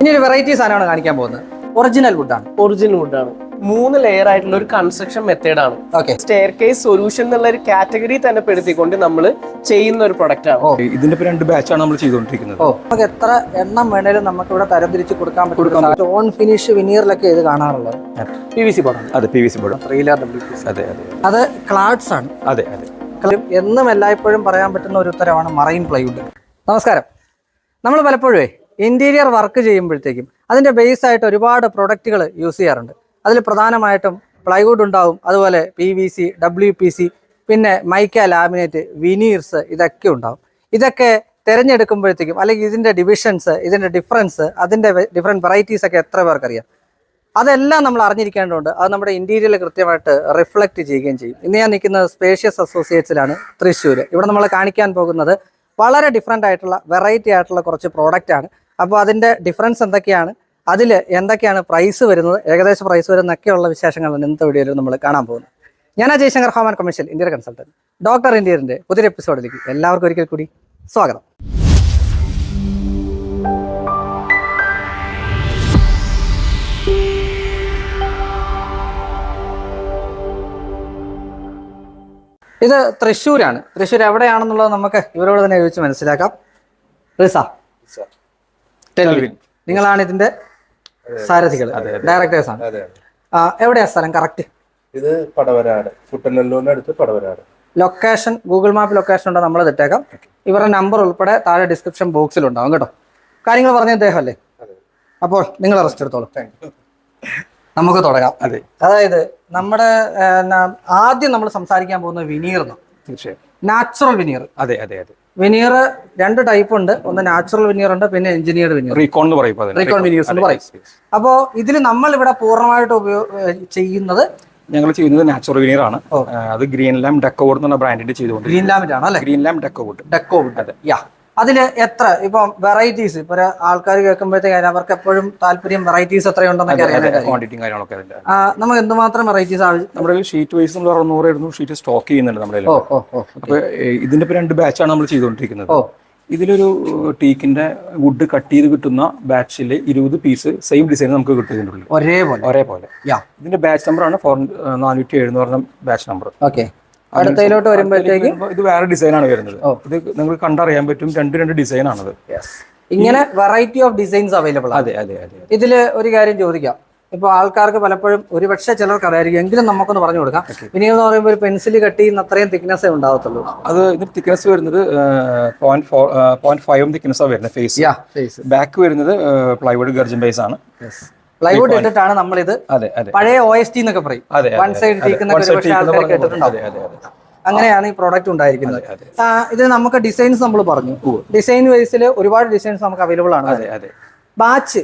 ഇനി ഒരു വെറൈറ്റി സാധനമാണ് കാണിക്കാൻ പോകുന്നത്. ഒറിജിനൽ വുഡാണ് ഒറിജിനൽ വുഡാണ് മൂന്ന് ലെയർ ആയിട്ടുള്ള ഒരു കൺസ്ട്രക്ഷൻ മെത്തേഡ് ആണ്. ഓക്കെ സ്റ്റെയർ കേസ് സൊല്യൂഷൻ എന്നുള്ള ഒരു കാറ്റഗറി തന്നെ പെടുത്തിക്കൊണ്ട് നമ്മൾ ചെയ്യുന്ന ഒരു പ്രൊഡക്റ്റ് ആണ്. ഓ ഇതിന്റെ രണ്ട് ബാച്ച് ആണ് നമ്മൾ ചെയ്തുകൊണ്ടിരിക്കുന്നത്. ഓ നമുക്ക് എത്ര എണ്ണം വേണേലും നമുക്ക് ഇവിടെ തരംതിരിച്ച് കൊടുക്കാൻ പറ്റും സ്റ്റോൺ ഫിനിഷ് വിനീറിലൊക്കെ ഇത് കാണാറുള്ളത്? പി വി സി ബോർഡാണ് അതെ P V C board three layer W P അതെ അതെ. അത് ക്ലാഡ്സ് ആണ്. അതെ അതെ. എന്നും എല്ലായ്പ്പോഴും പറയാൻ പറ്റുന്ന ഒരു ഉത്തരവാണ് മറൈൻ പ്ലൈവുഡ് നമസ്കാരം. നമ്മൾ പലപ്പോഴേ ഇന്റീരിയർ വർക്ക് ചെയ്യുമ്പോഴത്തേക്കും അതിന്റെ ബേസ് ആയിട്ട് ഒരുപാട് പ്രൊഡക്റ്റുകൾ യൂസ് ചെയ്യാറുണ്ട്. അതിൽ പ്രധാനമായിട്ടും പ്ലൈവുഡ് ഉണ്ടാവും അതുപോലെ P V C W P C പിന്നെ മൈക്ക ലാമിനേറ്റ് വിനീർസ് ഇതൊക്കെ ഉണ്ടാവും. ഇതൊക്കെ തിരഞ്ഞെടുക്കുമ്പോഴത്തേക്കും അല്ലെങ്കിൽ ഇതിന്റെ ഡിവിഷൻസ് ഇതിന്റെ ഡിഫറൻസ് അതിന്റെ ഡിഫറെന്റ് വെറൈറ്റീസ് ഒക്കെ എത്ര പേർക്കറിയാം? അതെല്ലാം നമ്മൾ അറിഞ്ഞിരിക്കേണ്ടതുണ്ട്. അത് നമ്മുടെ ഇന്റീരിയറിൽ കൃത്യമായിട്ട് റിഫ്ലക്റ്റ് ചെയ്യുകയും ചെയ്യും. ഇന്ന് ഞാൻ നിൽക്കുന്നത് സ്പേഷ്യസ് അസോസിയേറ്റ്സിലാണ് തൃശ്ശൂർ ഇവിടെ നമ്മൾ കാണിക്കാൻ പോകുന്നത് വളരെ ഡിഫറെന്റ് ആയിട്ടുള്ള വെറൈറ്റി ആയിട്ടുള്ള കുറച്ച് പ്രോഡക്റ്റാണ് അപ്പോൾ അതിന്റെ ഡിഫറൻസ് എന്തൊക്കെയാണ്? അതിൽ എന്തൊക്കെയാണ് പ്രൈസ് വരുന്നത്? ഏകദേശം പ്രൈസ് വരുന്നൊക്കെയുള്ള വിശേഷങ്ങളാണ് ഇന്നത്തെ വീഡിയോയിൽ നമ്മൾ കാണാൻ പോകുന്നത്. ഞാൻ ജയശങ്കർ ഹോമൻ കമേഴ്ഷ്യൽ ഇന്ത്യയുടെ കൺസൾട്ടന്റ് ഡോക്ടർ ഇന്ത്യറിന്റെ പുതിയൊരു എപ്പിസോഡിലേക്ക് എല്ലാവർക്കും ഒരിക്കൽ കൂടി സ്വാഗതം. ഇത് തൃശ്ശൂരാണ്. തൃശ്ശൂർ എവിടെയാണെന്നുള്ളത് നമുക്ക് ഇവരോട് തന്നെ ചോദിച്ച് മനസ്സിലാക്കാം. റിസ. നിങ്ങളാണ് ഇതിന്റെ സാരഥികൾ ഡയറക്ടേഴ്സ് ആണ്. എവിടെയാ സ്ഥലം? കറക്റ്റ് ഇത് പടവരാട് കുട്ടനല്ലൂരിന് അടുത്ത് Padavarad. Location Google map location ഉണ്ടോ? നമ്മൾ ഇട്ടേക്കാം. ഇവരുടെ നമ്പർ ഉൾപ്പെടെ താഴെ ഡിസ്ക്രിപ്ഷൻ ബോക്സിൽ ഉണ്ടാവും കേട്ടോ. കാര്യങ്ങൾ പറഞ്ഞ ഇദ്ദേഹം അല്ലേ അപ്പോൾ നിങ്ങൾ റെസ്റ്റ് എടുത്തോളൂ. നമുക്ക് തുടങ്ങാം. അതെ. അതായത് നമ്മുടെ ആദ്യം നമ്മൾ സംസാരിക്കാൻ പോകുന്ന വിനീർ തീർച്ചയായും. Natural veneer. അതെ അതെ അതെ. വിനീർ രണ്ട് ടൈപ്പ് ഉണ്ട്. ഒന്ന് നാച്ചുറൽ വെനീർ ഉണ്ട് പിന്നെ എഞ്ചിനീയർഡ് വെനീർ റീകോൺ എന്ന് പറയും റീകോൺ വെനീർസ് എന്ന് പറയും. അപ്പോ. അപ്പോൾ ഇതിൽ നമ്മൾ ഇവിടെ പൂർണമായിട്ട് ഉപയോഗ ചെയ്യുന്നത് ഞങ്ങൾ ചെയ്യുന്നത് നാച്ചുറൽ വിനിയർ ആണ്. അത് ഗ്രീൻ ലാം ഡെക്കോവുഡ് എന്ന ബ്രാൻഡിന്റെ ചെയ്തുകൊണ്ട് ഗ്രീൻ ലാമിന്റെ ആണ് അല്ലെ? ഗ്രീൻ ലാം ഡെക്കോവുഡ് ഡെക്കോ അതെ. യാ അതിൽ എത്ര? ഇപ്പം വെറൈറ്റീസ് ഇപ്പൊ ആൾക്കാർ കേൾക്കുമ്പോഴത്തേക്ക് അവർക്ക് എപ്പോഴും താല്പര്യം വെറൈറ്റീസ് എത്രയുണ്ടെന്നൊക്കെ ക്വാണ്ടിറ്റിയും കാര്യങ്ങളൊക്കെ നമുക്ക് എന്തുമാത്രം വെറൈറ്റീസ് നമ്മുടെ ഷീറ്റ് വൈസ് നമ്മൾ അറുന്നൂറ് എഴുന്നൂറ് ഷീറ്റ് സ്റ്റോക്ക് ചെയ്യുന്നുണ്ട് നമ്മുടെ അപ്പൊ ഇതിന്റെ ഇപ്പൊ രണ്ട് ബാച്ചാണ് നമ്മൾ ചെയ്തുകൊണ്ടിരിക്കുന്നത്. ഇതിലൊരു ടീക്കിന്റെ വുഡ് കട്ട് ചെയ്ത് കിട്ടുന്ന ബാച്ചിൽ ഇരുപത് പീസ് സെയിം ഡിസൈൻ നമുക്ക് കിട്ടുന്നുള്ളൂ ഒരേപോലെ. ഒരേപോലെ. ഇതിന്റെ ബാച്ച് നമ്പർ ആണ് ഫോർ നാനൂറ്റി പറഞ്ഞ ബാച്ച് നമ്പർ ഓക്കെ അടുത്തതിലോട്ട് വരുമ്പോഴത്തേക്ക് ഇത് വേറെ ഡിസൈൻ ആണ് വരുന്നത് ഇത് നിങ്ങൾ കണ്ടറിയാൻ പറ്റും രണ്ട് രണ്ട് ഡിസൈൻ ആണത് ഇങ്ങനെ വെറൈറ്റി ഓഫ് ഡിസൈൻസ് അവൈലബിൾ അതെ അതെ അതെ ഇതിൽ ഒരു കാര്യം ചോദിക്കാം. ഇപ്പൊ ആൾക്കാർക്ക് പലപ്പോഴും ഒരുപക്ഷെ ചിലർക്ക് അറിയായിരിക്കും എങ്കിലും നമുക്കൊന്ന് പറഞ്ഞു കൊടുക്കാം. പിന്നെ എന്ന് പറയുമ്പോൾ ഒരു പെൻസിൽ കട്ട് ചെയ്യുന്ന അത്രയും തിക്നെസ്സേ ഉണ്ടാവത്തുള്ളൂ അത് ഇതിന്റെ തിക്നെസ് വരുന്നത് point four point five thickness ആണ് വരുന്നത് ഫേസ് ഫേസ് ബാക്ക് വരുന്നത് പ്ലൈവുഡ് ഗർജൻ ബേസ് ആണ്. പ്ലൈവുഡ് ഇട്ടിട്ടാണ് നമ്മൾ അതെ അതെ. പഴയ ഒ എസ് ടി എന്നൊക്കെ പറയും. One side. കേട്ടിട്ടുണ്ടാവും അങ്ങനെയാണ് ഈ പ്രോഡക്റ്റ് ഉണ്ടായിരിക്കുന്നത്. ഇത് നമുക്ക് ഡിസൈൻസ് നമ്മൾ പറഞ്ഞു. ഡിസൈൻ വൈസിൽ ഒരുപാട് ഡിസൈൻസ് നമുക്ക് അവൈലബിൾ ആണ്. ബാച്ച്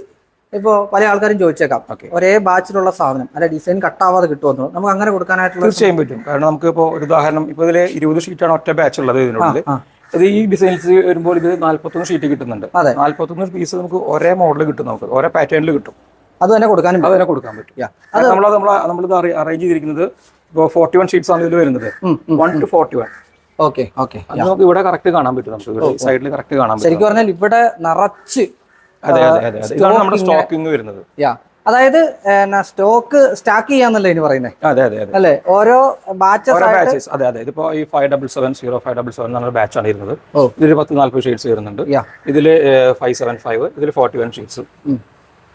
ഇപ്പോ പല ആൾക്കാരും ചോദിച്ചേക്കാം. ഒരേ ബാച്ചിലുള്ള സാധനം അല്ല ഡിസൈൻ കട്ടാവാതെ കിട്ടുമെന്ന് നമുക്ക് അങ്ങനെ കൊടുക്കാനായിട്ടുള്ള തീർച്ചയായും പറ്റും. കാരണം നമുക്ക് ഇപ്പോൾ ഒരു ഉദാഹരണം ഇപ്പോൾ ഇതിൽ ഇരുപത് ഷീറ്റാണ് ഒറ്റ ബാച്ച് ഉള്ളത് ഇതിനുള്ളിൽ അത് ഇത് ഈ ഡിസൈൻസ് വരുമ്പോൾ ഇത് നാല്പത്തൊന്ന് ഷീറ്റ് കിട്ടുന്നുണ്ട്. നാല്പത്തൊന്ന് പീസ് നമുക്ക് ഒരേ മോഡൽ കിട്ടും നമുക്ക്. ഒരേ പാറ്റേണിൽ കിട്ടും. അത് തന്നെ കൊടുക്കാനും അത് തന്നെ കൊടുക്കാൻ പറ്റും. നമ്മൾ നമ്മൾ നമ്മൾ നമ്മളിത് അറേഞ്ച് ചെയ്തിരിക്കുന്നത് ഇപ്പോൾ ഫോർട്ടി വൺ ഷീറ്റ്സ് ആണ് ഇതിൽ വരുന്നത്. One two forty one okay okay നമുക്ക് ഇവിടെ കറക്റ്റ് കാണാൻ പറ്റും നമുക്ക്. സൈഡിൽ കറക്റ്റ് കാണാൻ പറ്റും. ശരിക്കും പറഞ്ഞാൽ ഇവിടെ നിറച്ച് അതെ അതെ അതെ അതെ. ഇതാണ് നമ്മുടെ സ്റ്റോക്കിംഗ് വരുന്നത്. യാ അതായത് സ്റ്റോക്ക് സ്റ്റാക്ക് ചെയ്യാന്നല്ലേ ഇനി പറയുന്നത് അതെ അതെ അതെ. അല്ലേ? ഓരോ ബാച്ചസ് അതെ അതെ. ഇതിപ്പോ ഈ five double seven zero five double seven എന്നുള്ള ബാച്ച് ആണ് ഇരുന്നത് ഇതിൽ പത്ത് നാല്പത് ഷീറ്റ്സ് വരുന്നുണ്ട്. ഇതിൽ ഇതിൽ ഫൈവ് സെവൻ ഫൈവ് ഇതിൽ ഫോർട്ടി വൺ ഷീറ്റ്സ്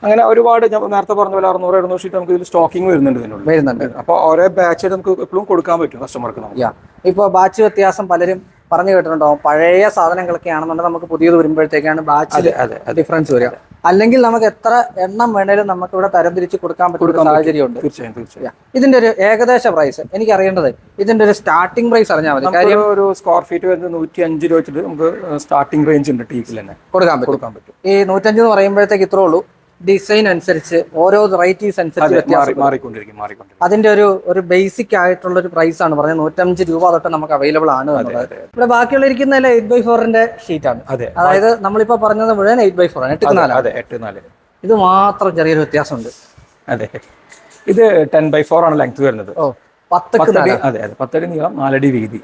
അങ്ങനെ ഒരുപാട് ഞാൻ നേരത്തെ പറഞ്ഞ പോലെ അറുന്നൂറ് എഴുന്നൂറ് ഷീറ്റ് നമുക്ക് ഇതിൽ സ്റ്റോക്കിംഗ് വരുന്നുണ്ട് വരുന്നുണ്ട്. അപ്പോൾ ഓരോ ബാച്ച് നമുക്ക് എപ്പോഴും കൊടുക്കാൻ പറ്റും കസ്റ്റമർക്ക് ഇപ്പോൾ ബാച്ച് വ്യത്യാസം പലരും പറഞ്ഞു കേട്ടിട്ടുണ്ടാവും. പഴയ സാധനങ്ങളൊക്കെ ആണെന്നുണ്ടെങ്കിൽ നമുക്ക് പുതിയത് വരുമ്പോഴത്തേക്കാണ് ബാച്ച് ഡിഫറൻസ് വരിക. അല്ലെങ്കിൽ നമുക്ക് എത്ര എണ്ണം വേണേലും നമുക്ക് ഇവിടെ തരംതിരിച്ച് കൊടുക്കാൻ പറ്റുന്ന സാഹചര്യമുണ്ട്. തീർച്ചയായും തീർച്ചയായും. ഇതിന്റെ ഒരു ഏകദേശ പ്രൈസ് എനിക്ക് അറിയേണ്ടത് ഇതിന്റെ ഒരു സ്റ്റാർട്ടിംഗ് പ്രൈസ് അറിഞ്ഞാൽ മതി. കാര്യം ഒരു സ്ക്വയർ ഫീറ്റ് വരുന്നത് നൂറ്റി അഞ്ച് രൂപ വെച്ചിട്ട് നമുക്ക് സ്റ്റാർട്ടിംഗ് റേഞ്ച് ഉണ്ട് ടീക്കിൽ തന്നെ. കൊടുക്കാൻ പറ്റും. കൊടുക്കാൻ പറ്റും. ഈ നൂറ്റഞ്ച് എന്ന് പറയുമ്പോഴത്തേക്ക് ഇത്രേ ഉള്ളൂ. ഡിസൈൻ അനുസരിച്ച് ഓരോ വെറൈറ്റീസ് അനുസരിച്ച് മാറിക്കൊണ്ടിരിക്കും അതിന്റെ ഒരു ഒരു ബേസിക് ആയിട്ടുള്ള ഒരു പ്രൈസ് ആണ്. പറഞ്ഞത് നൂറ്റഞ്ച് രൂപ തൊട്ട് നമുക്ക് അവൈലബിൾ ആണ് ഇവിടെ ബാക്കിയുള്ള ഇരിക്കുന്ന എയ്റ്റ് ബൈ ഫോറിന്റെ ഷീറ്റ് ആണ്. അതെ അതായത് നമ്മളിപ്പോ പറഞ്ഞത് മുഴുവൻ എയ്റ്റ് ബൈ ഫോർ ആണ്. എട്ട് നാല് എട്ട് നാല്. ഇത് മാത്രം ചെറിയൊരു വ്യത്യാസമുണ്ട്. അതെ. ഇത് ടെൻ ബൈ ഫോർ ആണ് ലെങ്ത് വരുന്നത്. ഓ പത്തടി അതെ അതെ പത്തടി നീളം നാലടി വീതി.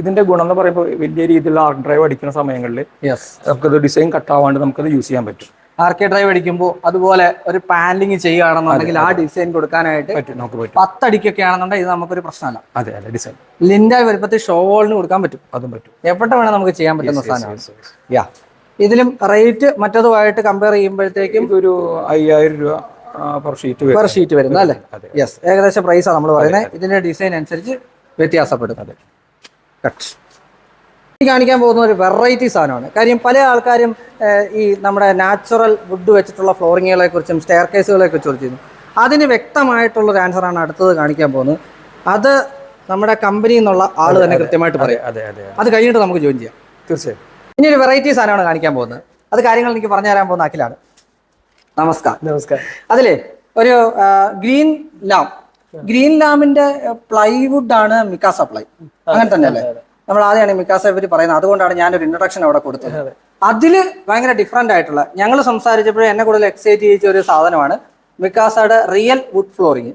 ഇതിന്റെ ഗുണം എന്ന് പറയുമ്പോൾ വലിയ രീതിയിലുള്ള ആർട്ട് ഡ്രൈവ് അടിക്കുന്ന സമയങ്ങളിൽ നമുക്കത് ഡിസൈൻ കട്ടാവാണ്ട് നമുക്കത് യൂസ് ചെയ്യാൻ പറ്റും. ആർ കെ ഡ്രൈവ് അടിക്കുമ്പോൾ അതുപോലെ ഒരു പാൻഡിങ് ചെയ്യുകയാണെന്നുണ്ടെങ്കിൽ ആ ഡിസൈൻ കൊടുക്കാനായിട്ട് പത്തടിക്കൊക്കെ ആണെന്നുണ്ടെങ്കിൽ ഇത് നമുക്കൊരു പ്രശ്നമല്ല. അതെ അതെ ഡിസൈൻ ലിൻഡായി വലുപ്പത്തിൽ ഷോ വോളിന് കൊടുക്കാൻ പറ്റും. അതും പറ്റും. എവിടെ വേണം നമുക്ക് ചെയ്യാൻ പറ്റുന്ന സാധനമാണ്. യാ ഇതിലും റേറ്റ് മറ്റതുമായിട്ട് കമ്പയർ ചെയ്യുമ്പോഴത്തേക്കും ഒരു അയ്യായിരം രൂപ പെർ ഷീറ്റ് പെർ ഷീറ്റ് വരുന്നത് അല്ലേ. യെസ് ഏകദേശം പ്രൈസാണ് നമ്മൾ പറയുന്നത്. ഇതിന്റെ ഡിസൈൻ അനുസരിച്ച് വ്യത്യാസപ്പെടും. അതെ. കട്ട് കാണിക്കാൻ പോകുന്ന ഒരു വെറൈറ്റി സാധനമാണ്. കാര്യം പല ആൾക്കാരും ഈ നമ്മുടെ നാച്ചുറൽ വുഡ് വെച്ചിട്ടുള്ള ഫ്ലോറിങ്ങുകളെ കുറിച്ചും സ്റ്റെയർ കേസുകളെ കുറിച്ചും ചോദിച്ചിരുന്നു അതിന് വ്യക്തമായിട്ടുള്ളൊരു ആൻസറാണ് അടുത്തത് കാണിക്കാൻ പോകുന്നത്. അത് നമ്മുടെ കമ്പനിയിൽ നിന്നുള്ള ആൾ തന്നെ കൃത്യമായിട്ട് പറയും. അതെ കഴിഞ്ഞിട്ട് നമുക്ക് ജോയിൻ ചെയ്യാം. തീർച്ചയായും. ഇനി ഒരു വെറൈറ്റി സാധനമാണ് കാണിക്കാൻ പോകുന്നത്. അത് കാര്യങ്ങൾ എനിക്ക് പറഞ്ഞു തരാൻ പോകുന്ന അഖിലാണ്. നമസ്കാരം. നമസ്കാരം. അതിലേ ഒരു ഗ്രീൻ ലാം ഗ്രീൻ ലാമിന്റെ പ്ലൈവുഡ് ആണ് മിക്കാസ പ്ലൈ അങ്ങനെ തന്നെ അല്ലേ നമ്മൾ ആദ്യമാണ് മിക്കാസ് ഇവർ പറയുന്നത്. അതുകൊണ്ടാണ് ഞാനൊരു ഇൻട്രൊഡക്ഷൻ അവിടെ കൊടുത്തത്. അതിൽ ഭയങ്കര ഡിഫറെന്റ് ആയിട്ടുള്ള ഞങ്ങൾ സംസാരിച്ചപ്പോഴും എന്നെ കൂടുതൽ എക്സൈറ്റ് ചെയ്യിച്ച ഒരു സാധനമാണ് മിക്കാസയുടെ റിയൽ വുഡ് ഫ്ലോറിങ്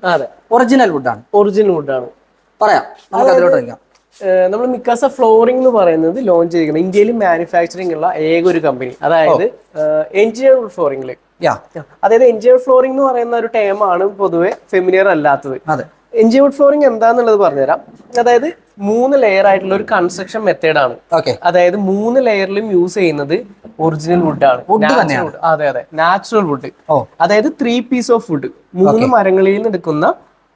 ഒറിജിനൽ വുഡാണ് ഒറിജിനൽ വുഡാണ് പറയാം. നമുക്ക് അതിലോട്ട് നിൽക്കാം നമ്മൾ മിക്കാസ ഫ്ലോറിംഗ് എന്ന് പറയുന്നത് ലോഞ്ച് ചെയ്തിരിക്കുന്നത് ഇന്ത്യയിൽ മാനുഫാക്ചറിംഗ് ഉള്ള ഏക ഒരു കമ്പനി അതായത് എഞ്ചിനീയർ ഫ്ലോറിംഗിൽ അതായത് എഞ്ചിനീയർ ഫ്ലോറിംഗ് എന്ന് പറയുന്ന ഒരു ടേം ആണ് പൊതുവെ ഫെമിനിയർ അല്ലാത്തത്. അതെ വുഡ് ഫ്ലോറിംഗ് എന്താന്നുള്ളത് പറഞ്ഞുതരാം. അതായത് മൂന്ന് ലെയർ ആയിട്ടുള്ള ഒരു കൺസ്ട്രക്ഷൻ മെത്തേഡ് ആണ്. അതായത് മൂന്ന് ലെയറിലും യൂസ് ചെയ്യുന്നത് ഒറിജിനൽ വുഡ് ആണ്. അതെ അതെ. നാച്ചുറൽ വുഡ് അതായത് ത്രീ പീസ് ഓഫ് വുഡ് മൂന്ന് മരങ്ങളിൽ നിന്ന് എടുക്കുന്ന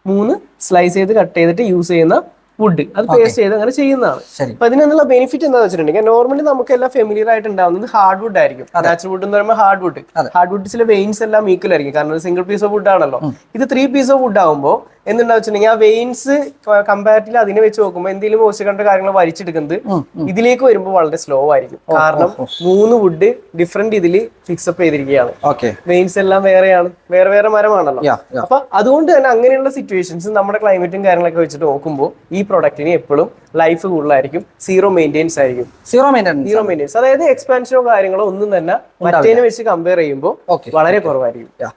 മൂന്ന് സ്ലൈസ് ചെയ്ത് കട്ട് ചെയ്തിട്ട് യൂസ് ചെയ്യുന്ന വുഡ് അത് പേസ്റ്റ് ചെയ്ത് അങ്ങനെ ചെയ്യുന്നതാണ്. അപ്പൊ അതിനുള്ള ബെനിഫിറ്റ് എന്താണെന്ന് വെച്ചിട്ടുണ്ടെങ്കിൽ നോർമലി നമുക്ക് എല്ലാം ഫെമിലിയർ ആയിട്ട് ഉണ്ടാവുന്നത് ഹാർഡ് വുഡ് ആയിരിക്കും. നാച്ചുറൽ വുഡ് എന്ന് പറയുമ്പോൾ ഹാർഡ് വുഡ് ഹാർഡ് വുഡ്സിലെ വെയിൻസ് എല്ലാം ഈക്വൽ ആയിരിക്കും. കാരണം സിംഗിൾ പീസ് ഓഫ് വുഡ് ആണല്ലോ. ഇത് ത്രീ പീസ് ഓഫ് വുഡ് ആകുമ്പോൾ എന്താ വെച്ചിട്ടുണ്ടെങ്കിൽ ആ വെയിൻസ് കമ്പാരിറ്റീവ് അതിനെ വെച്ച് നോക്കുമ്പോൾ എന്തെങ്കിലും മോശം കാര്യങ്ങൾ വലിച്ചെടുക്കുന്നത് ഇതിലേക്ക് വരുമ്പോൾ വളരെ സ്ലോ ആയിരിക്കും. കാരണം മൂന്ന് വുഡ് ഡിഫറെന്റ് ഇതിൽ ഫിക്സപ്പ് ചെയ്തിരിക്കുകയാണ്. വെയിൻസ് എല്ലാം വേറെയാണ്. വേറെ വേറെ മരമാണല്ലോ. അപ്പൊ അതുകൊണ്ട് തന്നെ അങ്ങനെയുള്ള സിറ്റുവേഷൻസ് നമ്മുടെ ക്ലൈമറ്റും കാര്യങ്ങളൊക്കെ വെച്ചിട്ട് നോക്കുമ്പോൾ ഈ പ്രൊഡക്റ്റിന് എപ്പോഴും ലൈഫ് കൂടുതലായിരിക്കും. സീറോ മെയിന്റെയിൻസ് ആയിരിക്കും. സീറോ മെയിന്റെയിൻസ് സീറോ മെയിന്റെയിൻസ് അതായത് എക്സ്പാൻഷനോ കാര്യങ്ങളോ ഒന്നും തന്നെ മറ്റേനെ വെച്ച് കമ്പയർ ചെയ്യുമ്പോൾ. വളരെ കുറവായിരിക്കും.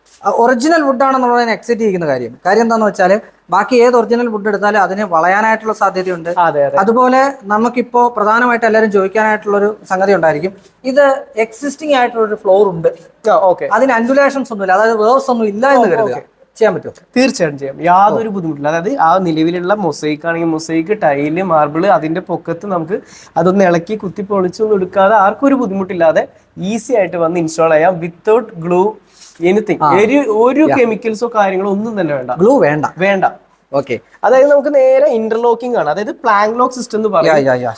ഒറിജിനൽ വുഡ് ആണെന്നുള്ളതിന് എക്സൈറ്റ് ചെയ്യുന്ന കാര്യം. കാര്യം എന്താന്ന് വെച്ചാൽ ബാക്കി ഏത് ഒറിജിനൽ വുഡ് എടുത്താലും അതിന് വളയാനായിട്ടുള്ള സാധ്യതയുണ്ട്. അതെ അതെ. അതുപോലെ നമുക്കിപ്പോ പ്രധാനമായിട്ട് എല്ലാവരും ചോദിക്കാനായിട്ടുള്ള ഒരു സംഗതി ഉണ്ടായിരിക്കും. ഇത് എക്സിസ്റ്റിംഗ് ആയിട്ടുള്ള ഒരു ഫ്ലോർ ഉണ്ട് ഓക്കെ അതിന് അൻഡുലേഷൻസ് ഒന്നുമില്ല. അതായത് വേർസ് ഒന്നും ഇല്ല എന്ന് കരുതുക. ചെയ്യാൻ പറ്റുമോ? തീർച്ചയായിട്ടും ചെയ്യാം. യാതൊരു ബുദ്ധിമുട്ടില്ല. അതായത് ആ നിലവിലുള്ള മൊസൈക്ക് ആണെങ്കിൽ മൊസൈക്ക് ടൈൽ മാർബിൾ അതിന്റെ പൊക്കത്ത് നമുക്ക് അതൊന്ന് ഇളക്കി കുത്തി പൊളിച്ചൊന്നും എടുക്കാതെ ആർക്കും ഒരു ബുദ്ധിമുട്ടില്ലാതെ ഈസി ആയിട്ട് വന്ന് ഇൻസ്റ്റാൾ ചെയ്യാം വിത്തൗട്ട് ഗ്ലൂ എനിത്തിങ് ഒരു ഒരു കെമിക്കൽസോ കാര്യങ്ങളോ ഒന്നും തന്നെ വേണ്ട. ഗ്ലൂ വേണ്ട. വേണ്ട. ഓക്കെ അതായത് നമുക്ക് നേരെ ഇന്റർലോക്കിംഗ് ആണ്. അതായത് പ്ലാങ്ക് ലോക്ക് സിസ്റ്റം എന്ന് പറയാം.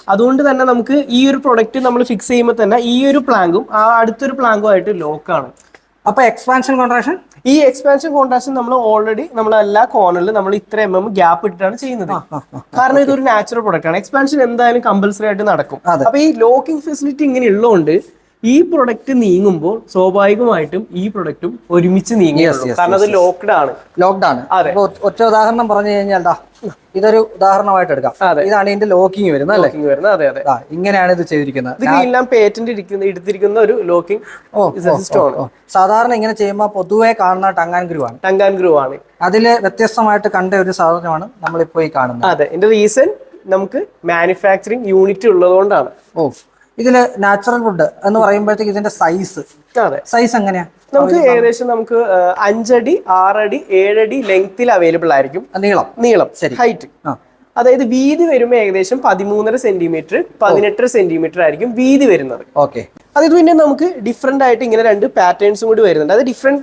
അതുകൊണ്ട് തന്നെ നമുക്ക് ഈ ഒരു പ്രൊഡക്റ്റ് നമ്മൾ ഫിക്സ് ചെയ്യുമ്പോൾ തന്നെ ഈ ഒരു പ്ലാങ്കും ആ അടുത്തൊരു പ്ലാങ്കും ആയിട്ട് ലോക്കാണ് അപ്പൊ എക്സ്പാൻഷൻ കോൺട്രാക്ഷൻ ഈ എക്സ്പാൻഷൻ കോൺട്രാക്ഷൻ നമ്മൾ ഓൾറെഡി നമ്മൾ എല്ലാ കോർണറിലും നമ്മൾ ഇത്ര എം എം ഗ്യാപ്പ് ഇട്ടിട്ടാണ് ചെയ്യുന്നത്. കാരണം ഇതൊരു നാച്ചുറൽ പ്രൊഡക്റ്റ് ആണ്. എക്സ്പാൻഷൻ എന്തായാലും കമ്പൽസറി ആയിട്ട് നടക്കും. അപ്പൊ ഈ ലോക്കിംഗ് ഫെസിലിറ്റി ഇങ്ങനെ ഉള്ളതുകൊണ്ട് ഈ പ്രൊഡക്റ്റ് നീങ്ങുമ്പോൾ സ്വാഭാവികമായിട്ടും ഈ പ്രൊഡക്റ്റും ഒരുമിച്ച് നീങ്ങുകയുള്ളൂ കാരണം അത് ലോക്ക്ഡ് ആണ്. ലോക്ക്ഡ് ആണ്. ഒറ്റ ഉദാഹരണം പറഞ്ഞു കഴിഞ്ഞാൽ ഇതൊരു ഉദാഹരണമായിട്ട് എടുക്കാം. ഇതാണ് ഇതിന്റെ ലോക്കിംഗ് വരുന്നത് ലോക്കിംഗ് വരുന്നത്. അതെ അതെ. ഇങ്ങനെയാണ് ഇത് ചെയ്തിരിക്കുന്നത്. ഇതെല്ലാം പേറ്റന്റ് എടുത്തിരിക്കുന്ന ഒരു ലോക്കിംഗ്. സാധാരണ ഇങ്ങനെ ചെയ്യുമ്പോൾ പൊതുവെ കാണുന്ന ടങ്കാൻ ഗ്രൂ ആണ്. ടങ്കാൻ ഗ്രൂ ആണ്. അതിൽ വ്യത്യസ്തമായിട്ട് കണ്ട ഒരു സാധനമാണ് നമ്മളിപ്പോ ഈ കാണുന്നത്. അതെ. ഇതിന്റെ റീസൺ നമുക്ക് മാനുഫാക്ചറിങ് യൂണിറ്റ് ഉള്ളതുകൊണ്ടാണ്. ഓ. ഇതിൽ നാച്ചുറൽ വുഡ് എന്ന് പറയുമ്പോഴത്തേക്ക് ഇതിന്റെ സൈസ് സൈസ് എങ്ങനെയാ? നമുക്ക് ഏകദേശം നമുക്ക് അഞ്ചടി ആറടി ഏഴടി ലെങ്ത്തിൽ അവൈലബിൾ ആയിരിക്കും. നീളം. നീളം. ശരി. ഹൈറ്റ് അതായത് വീതി വരുമ്പോൾ ഏകദേശം പതിമൂന്നര സെന്റിമീറ്റർ പതിനെട്ടര സെന്റിമീറ്റർ ആയിരിക്കും വീതി വരുന്നത്. ഓക്കെ അതിൽ പിന്നെ നമുക്ക് ഡിഫറെന്റ് ആയിട്ട് ഇങ്ങനെ രണ്ട് പാറ്റേൺസും കൂടി വരുന്നുണ്ട്. അത് ഡിഫറെന്റ്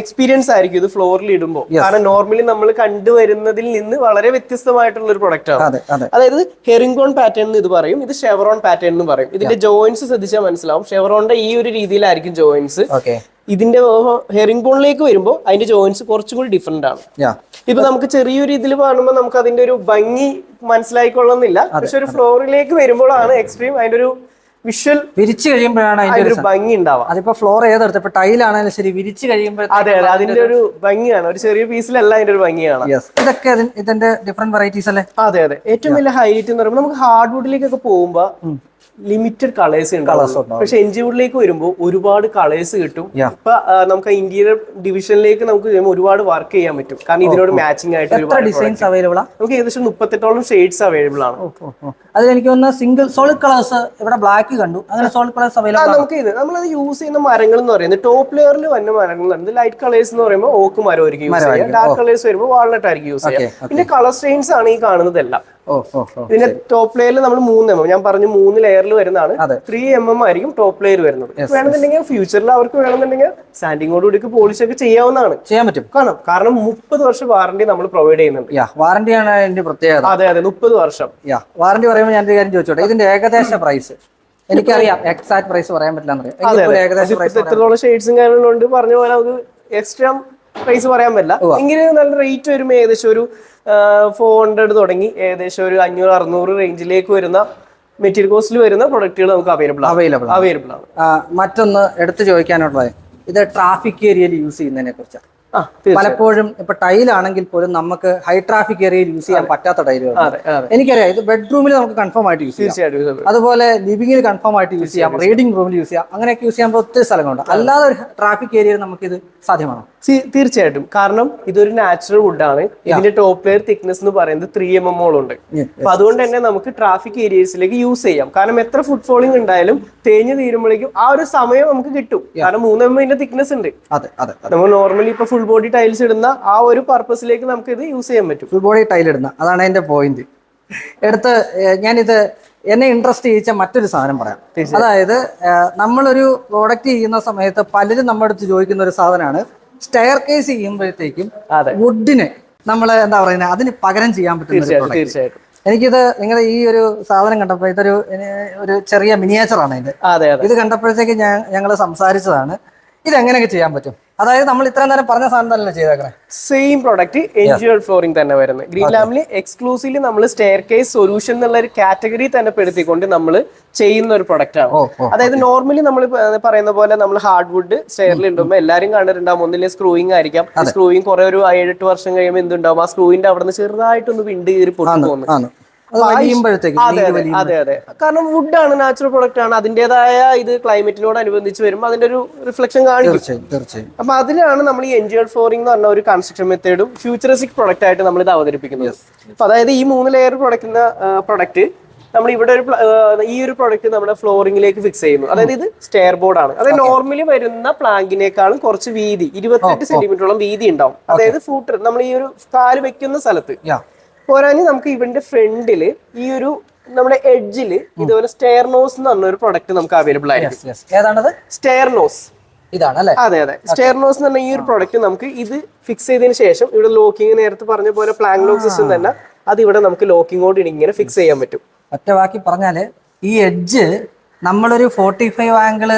എക്സ്പീരിയൻസ് ആയിരിക്കും ഇത് ഫ്ലോറിൽ ഇടുമ്പോൾ കാരണം നോർമലി നമ്മൾ കണ്ടുവരുന്നതിൽ നിന്ന് വളരെ വ്യത്യസ്തമായിട്ടുള്ള ഒരു പ്രൊഡക്റ്റ് ആണ് അതെ അതെ. അതായത് ഹെറിംഗോൺ പാറ്റേൺ എന്ന് ഇത് പറയും ഇത് ഷെവറോൺ പാറ്റേൺ എന്ന് പറയും. ഇതിന്റെ ജോയിൻസ് ശ്രദ്ധിച്ചാൽ മനസ്സിലാവും. ഷെവറോണിന്റെ ഈ ഒരു രീതിയിലായിരിക്കും ജോയിൻസ് ഇതിന്റെ ഹെറിംഗ് ബോണിലേക്ക് വരുമ്പോൾ അതിന്റെ ജോയിന്റ്സ് കുറച്ചും കൂടി ഡിഫറെന്റ് ആണ്. ഇപ്പൊ നമുക്ക് ചെറിയൊരു ഇതിൽ കാണുമ്പോൾ നമുക്ക് അതിന്റെ ഒരു ഭംഗി മനസ്സിലായിക്കൊള്ളുന്നില്ല. പക്ഷെ ഒരു ഫ്ലോറിലേക്ക് വരുമ്പോഴാണ് എക്സ്ട്രീം അതിന്റെ ഒരു വിഷ്വൽ വിരിച്ചു കഴിയുമ്പോഴാണ് അതിന്റെ ഒരു ഭംഗി ഉണ്ടാവുക. അതിപ്പോ ഫ്ലോർ ഏതെടുത്ത് ഇപ്പൊ ടൈലാണെങ്കിലും ശരി വിരിച്ചു കഴിയുമ്പോൾ അതെ അതെ അതിന്റെ ഒരു ഭംഗിയാണ്. ഒരു ചെറിയ പീസിലല്ല അതിന്റെ ഒരു ഭംഗിയാണ്. ഇതൊക്കെ ഇതിന്റെ ഡിഫറെന്റ് വെറൈറ്റീസ് അല്ലേ? അതെ അതെ. ഏറ്റവും വലിയ ഹൈലൈറ്റ് എന്ന് പറയുമ്പോൾ നമുക്ക് ഹാർഡ് വുഡിലേക്കൊക്കെ പോകുമ്പോൾ ലിമിറ്റഡ് കളേഴ്സ് ഉണ്ടാവും. പക്ഷെ എൻജിവുഡിലേക്ക് വരുമ്പോൾ ഒരുപാട് കളേഴ്സ് കിട്ടും. ഇപ്പൊ നമുക്ക് ഇന്റീരിയർ ഡിവിഷനിലേക്ക് നമുക്ക് ഒരുപാട് വർക്ക് ചെയ്യാൻ പറ്റും. കാരണം ഇതിനോട് മാച്ചിങ് ആയിട്ട് ഡിസൈൻസ് അവൈലബിൾ ആണ് നമുക്ക് ഏകദേശം മുപ്പത്തെട്ടോളം ഷെയ്ഡ്സ് അവൈലബിൾ ആണ്. അതിൽ എനിക്ക് തോന്നുന്ന സിംഗിൾ സോളിഡ് കളേഴ്സ് ഇവിടെ ബ്ലാക്ക് കണ്ടു. അങ്ങനെ സോളിഡ് കളേഴ്സ് അവൈലബിൾ ആണ്? നമുക്ക് ഇത് നമ്മളത് യൂസ് ചെയ്യുന്ന മരങ്ങൾ എന്ന് പറയുന്നത് ടോപ്പ് ലെയറിൽ വന്ന മരങ്ങൾ ലൈറ്റ് കളേഴ്സ് എന്ന് പറയുമ്പോൾ ഓക്ക് മരം ആയിരിക്കും യൂസ് ചെയ്യുക. ഡാർക്ക് കളേഴ്സ് വരുമ്പോൾ വാൾനട്ട് ആയിരിക്കും യൂസ് ചെയ്യുക. പിന്നെ കളർ സ്റ്റെയിൻസ് ആണ് ഈ കാണുന്നതെല്ലാം. ഇതിന്റെ ടോപ്പ് ലെയറിൽ നമ്മൾ മൂന്ന് എം എം ഞാൻ പറഞ്ഞു മൂന്ന് ലെയറിൽ വരുന്നതാണ്. ത്രീ എം എം ആയിരിക്കും ടോപ്പ് ലെയർ വരുന്നത്. വേണമെന്നുണ്ടെങ്കിൽ ഫ്യൂച്ചറിൽ അവർക്ക് വേണമെന്നുണ്ടെങ്കിൽ സാൻഡിങ്ങോട് കൂടി പോളിഷ് ഒക്കെ ചെയ്യാവുന്നതാണ്. ചെയ്യാൻ പറ്റും. കാരണം കാരണം മുപ്പത് വർഷം വാറണ്ടി നമ്മൾ പ്രൊവൈഡ് ചെയ്യുന്നുണ്ട്. യാ വാറണ്ടിയാണ് അതിന്റെ പ്രത്യേകത. അതെ അതെ മുപ്പത് വർഷം. വാറണ്ടി പറയുമ്പോൾ ഞാൻ കാര്യം ചോദിച്ചോട്ടെ? ഇതിന്റെ ഏകദേശ പ്രൈസ് എനിക്കറിയാം എക്സാക്ട് പ്രൈസ് പറയാൻ പറ്റില്ല ഏകദേശ എത്രത്തോളം ഷെയ്ഡ്സും കാര്യങ്ങളുണ്ട് പറഞ്ഞ പോലെ എക്സ്ട്രാ പ്രൈസ് പറയാൻ പറ്റില്ല. എങ്കിലും നല്ല റേറ്റ് വരുമ്പോൾ ഏകദേശം ഒരു ഫോർ ഹൺഡ്രഡ് തുടങ്ങി. ഏകദേശം ഒരു അഞ്ഞൂറ് അറുന്നൂറ് റേഞ്ചിലേക്ക് വരുന്ന മെറ്റീരിയൽ കോസ്റ്റിൽ വരുന്ന പ്രൊഡക്റ്റുകൾ നമുക്ക് അവൈലബിൾ അവൈലബിൾ അവൈലബിൾ ആണ്. മറ്റൊന്ന് എടുത്തു ചോദിക്കാനുള്ളത്. ഇത് ട്രാഫിക് ഏരിയയിൽ യൂസ് ചെയ്യുന്നതിനെ കുറിച്ചാണ് തീർച്ചയായും. പലപ്പോഴും ഇപ്പൊ ടൈലാണെങ്കിൽ പോലും നമുക്ക് ഹൈ ട്രാഫിക് ഏരിയയിൽ യൂസ് ചെയ്യാൻ പറ്റാത്ത ടൈലുകൾ എനിക്കറിയാം ഇത് ബെഡ്റൂമിൽ നമുക്ക് കൺഫേം ആയിട്ട് യൂസ് ചെയ്യാം. അതുപോലെ ലിവിംഗിൽ കൺഫേം ആയിട്ട് യൂസ് ചെയ്യാം റീഡിംഗ് റൂമിൽ യൂസ് ചെയ്യാം അങ്ങനെയൊക്കെ യൂസ് ചെയ്യാൻ ഒത്തിരി സ്ഥലങ്ങളുണ്ട്. അല്ലാതെ ഒരു ട്രാഫിക് ഏരിയയിൽ നമുക്ക് ഇത് സാധ്യമാണോ? തീർച്ചയായിട്ടും. കാരണം ഇതൊരു നാച്ചുറൽ വുഡാണ് ഇതിന്റെ ടോപ്പ് ലെയർ തിക്നെസ് എന്ന് പറയുന്നത് ത്രീ എം എം ഉണ്ട്. അപ്പൊ അതുകൊണ്ട് തന്നെ നമുക്ക് ട്രാഫിക് ഏരിയസിലേക്ക് യൂസ് ചെയ്യാം. കാരണം എത്ര ഫുഡ് ഫോളിംഗ് ഉണ്ടായാലും തേഞ്ഞു തീരുമ്പോഴേക്കും ആ ഒരു സമയം നമുക്ക് കിട്ടും. കാരണം മൂന്ന് എം എമ്മിന്റെ തിക്നെസ് ഉണ്ട്. അതെ അതെ നമ്മൾ നോർമലി ഇപ്പൊ ഫുൾ ബോഡി ടൈൽസ് ഇടുന്ന ആ ഒരു പർപ്പസിലേക്ക് നമുക്ക് ഇത് യൂസ് ചെയ്യാൻ പറ്റും. ഫുൾ ബോഡി ടൈൽ ഇടുന്ന. അതാണ് എന്റെ പോയിന്റ് എടുത്ത് ഞാനിത് എന്നെ ഇൻട്രസ്റ്റ് ചെയ്യിച്ച മറ്റൊരു സാധനം പറയാം. അതായത് നമ്മളൊരു പ്രോഡക്റ്റ് ചെയ്യുന്ന സമയത്ത് പലരും നമ്മുടെ അടുത്ത് ചോദിക്കുന്ന ഒരു സാധനമാണ് സ്റ്റെയർ കേസ് ചെയ്യുമ്പോഴത്തേക്കും വുഡിന് നമ്മൾ എന്താ പറയുന്നത് അതിന് പകരം ചെയ്യാൻ പറ്റുന്ന തീർച്ചയായിട്ടും എനിക്കിത് നിങ്ങളുടെ ഈ ഒരു സാധനം കണ്ടപ്പോൾ ഇതൊരു ഒരു ചെറിയ മിനിയേച്ചറാണ് ഇത്. ഇത് കണ്ടപ്പോഴത്തേക്ക് ഞാൻ ഞങ്ങൾ സംസാരിച്ചതാണ്. ഇത് എങ്ങനെയൊക്കെ ചെയ്യാൻ പറ്റും? അതായത് നമ്മൾ ഇത്രയും നേരം പറഞ്ഞ സാധനം തന്നെ ചെയ്തേക്കണേ? സെയിം പ്രോഡക്റ്റ് എൻജിയോൾ ഫ്ലോറിംഗ് തന്നെ വരുന്നത്. ഗ്രീൻ ലാമിൽ എക്സ്ക്ലൂസീവ്ലി നമ്മൾ സ്റ്റെയർ കേസ് സൊല്യൂഷൻ എന്നുള്ള ഒരു കാറ്റഗറി തന്നെ പെടുത്തിക്കൊണ്ട് നമ്മൾ ചെയ്യുന്ന ഒരു പ്രൊഡക്റ്റ് ആണ്. ഓ ഓ അതായത് നോർമലി നമ്മൾ പറയുന്ന പോലെ നമ്മൾ ഹാർഡ് വുഡ് സ്റ്റെയറിൽ ഉണ്ടാകുമ്പോൾ എല്ലാവരും കണ്ടിട്ടുണ്ടാവും. ഒന്നിലെ സ്ക്രൂയിങ് ആയിരിക്കാം. സ്ക്രൂയിങ് കുറെ ഒരു ഏഴെട്ട് വർഷം കഴിയുമ്പോൾ എന്തുണ്ടാവും? ആ സ്ക്രൂവിന്റെ അവിടെ നിന്ന് ചെറുതായിട്ടൊന്ന് വിണ്ട് കീറി പൊട്ടി പോകുന്നു അത് അതെ കാരണം വുഡാണ് നാച്ചുറൽ പ്രൊഡക്റ്റ് ആണ്. അതിന്റേതായ ഇത് ക്ലൈമറ്റിനോട് അനുബന്ധിച്ച് വരുമ്പോൾ അതിന്റെ ഒരു റിഫ്ലക്ഷൻ കാണിക്കും. തീർച്ചയായും അപ്പൊ അതിലാണ് നമ്മൾ ഈ എൻജിയേർഡ് ഫ്ലോറിംഗ് എന്ന് പറഞ്ഞ ഒരു കൺസ്ട്രക്ഷൻ മെത്തേഡും ഫ്യൂച്ചറിസ്റ്റിക് പ്രൊഡക്റ്റ് ആയിട്ട് നമ്മൾ ഇത് അവതരിപ്പിക്കുന്നത്. അപ്പൊ അതായത് ഈ മൂന്ന് ലെയർ പ്രൊഡക്റ്റ് പ്രൊഡക്റ്റ് നമ്മൾ ഇവിടെ ഒരു ഈ ഒരു പ്രൊഡക്റ്റ് നമ്മുടെ ഫ്ലോറിംഗിലേക്ക് ഫിക്സ് ചെയ്യുന്നു. അതായത് ഇത് സ്റ്റെയർ ബോർഡ് ആണ്. അതായത് നോർമലി വരുന്ന പ്ലാങ്കിനേക്കാളും കുറച്ച് വീതി ഇരുപത്തെട്ട് സെന്റിമീറ്ററോളം വീതി ഉണ്ടാവും. അതായത് ഫൂട്ടർ നമ്മൾ ഈ ഒരു കാൽ വെക്കുന്ന സ്ഥലത്ത് പോരാഞ്ഞ് നമുക്ക് ഇവന്റെ ഫ്രണ്ടിൽ ഈ ഒരു നമ്മുടെ എഡ്ജിൽ ഇതുപോലെ സ്റ്റെയർ നോസ് എന്ന് പറഞ്ഞ ഒരു പ്രൊഡക്റ്റ് നമുക്ക് അവൈലബിൾ ആയിരിക്കും. ഏതാണത്? സ്റ്റെയർ നോസ് ഇതാണ് അല്ലേ? അതെ അതെ. സ്റ്റെയർനോസ് എന്ന് പറഞ്ഞ ഈ ഒരു പ്രൊഡക്റ്റ് നമുക്ക് ഇത് ഫിക്സ് ചെയ്തതിന് ശേഷം ഇവിടെ ലോക്കിംഗ് നേരത്തെ പറഞ്ഞ പോലെ പ്ലാങ് ലോക്ക് സിസ്റ്റം തന്നെ അത് ഇവിടെ നമുക്ക് ലോക്കിങ്ങോട് ഇങ്ങനെ ഫിക്സ് ചെയ്യാൻ പറ്റും. ഒറ്റ വാക്കി പറഞ്ഞാൽ ഈ എഡ്ജ് നമ്മളൊരു ഫോർട്ടി ഫൈവ് ആംഗിൾ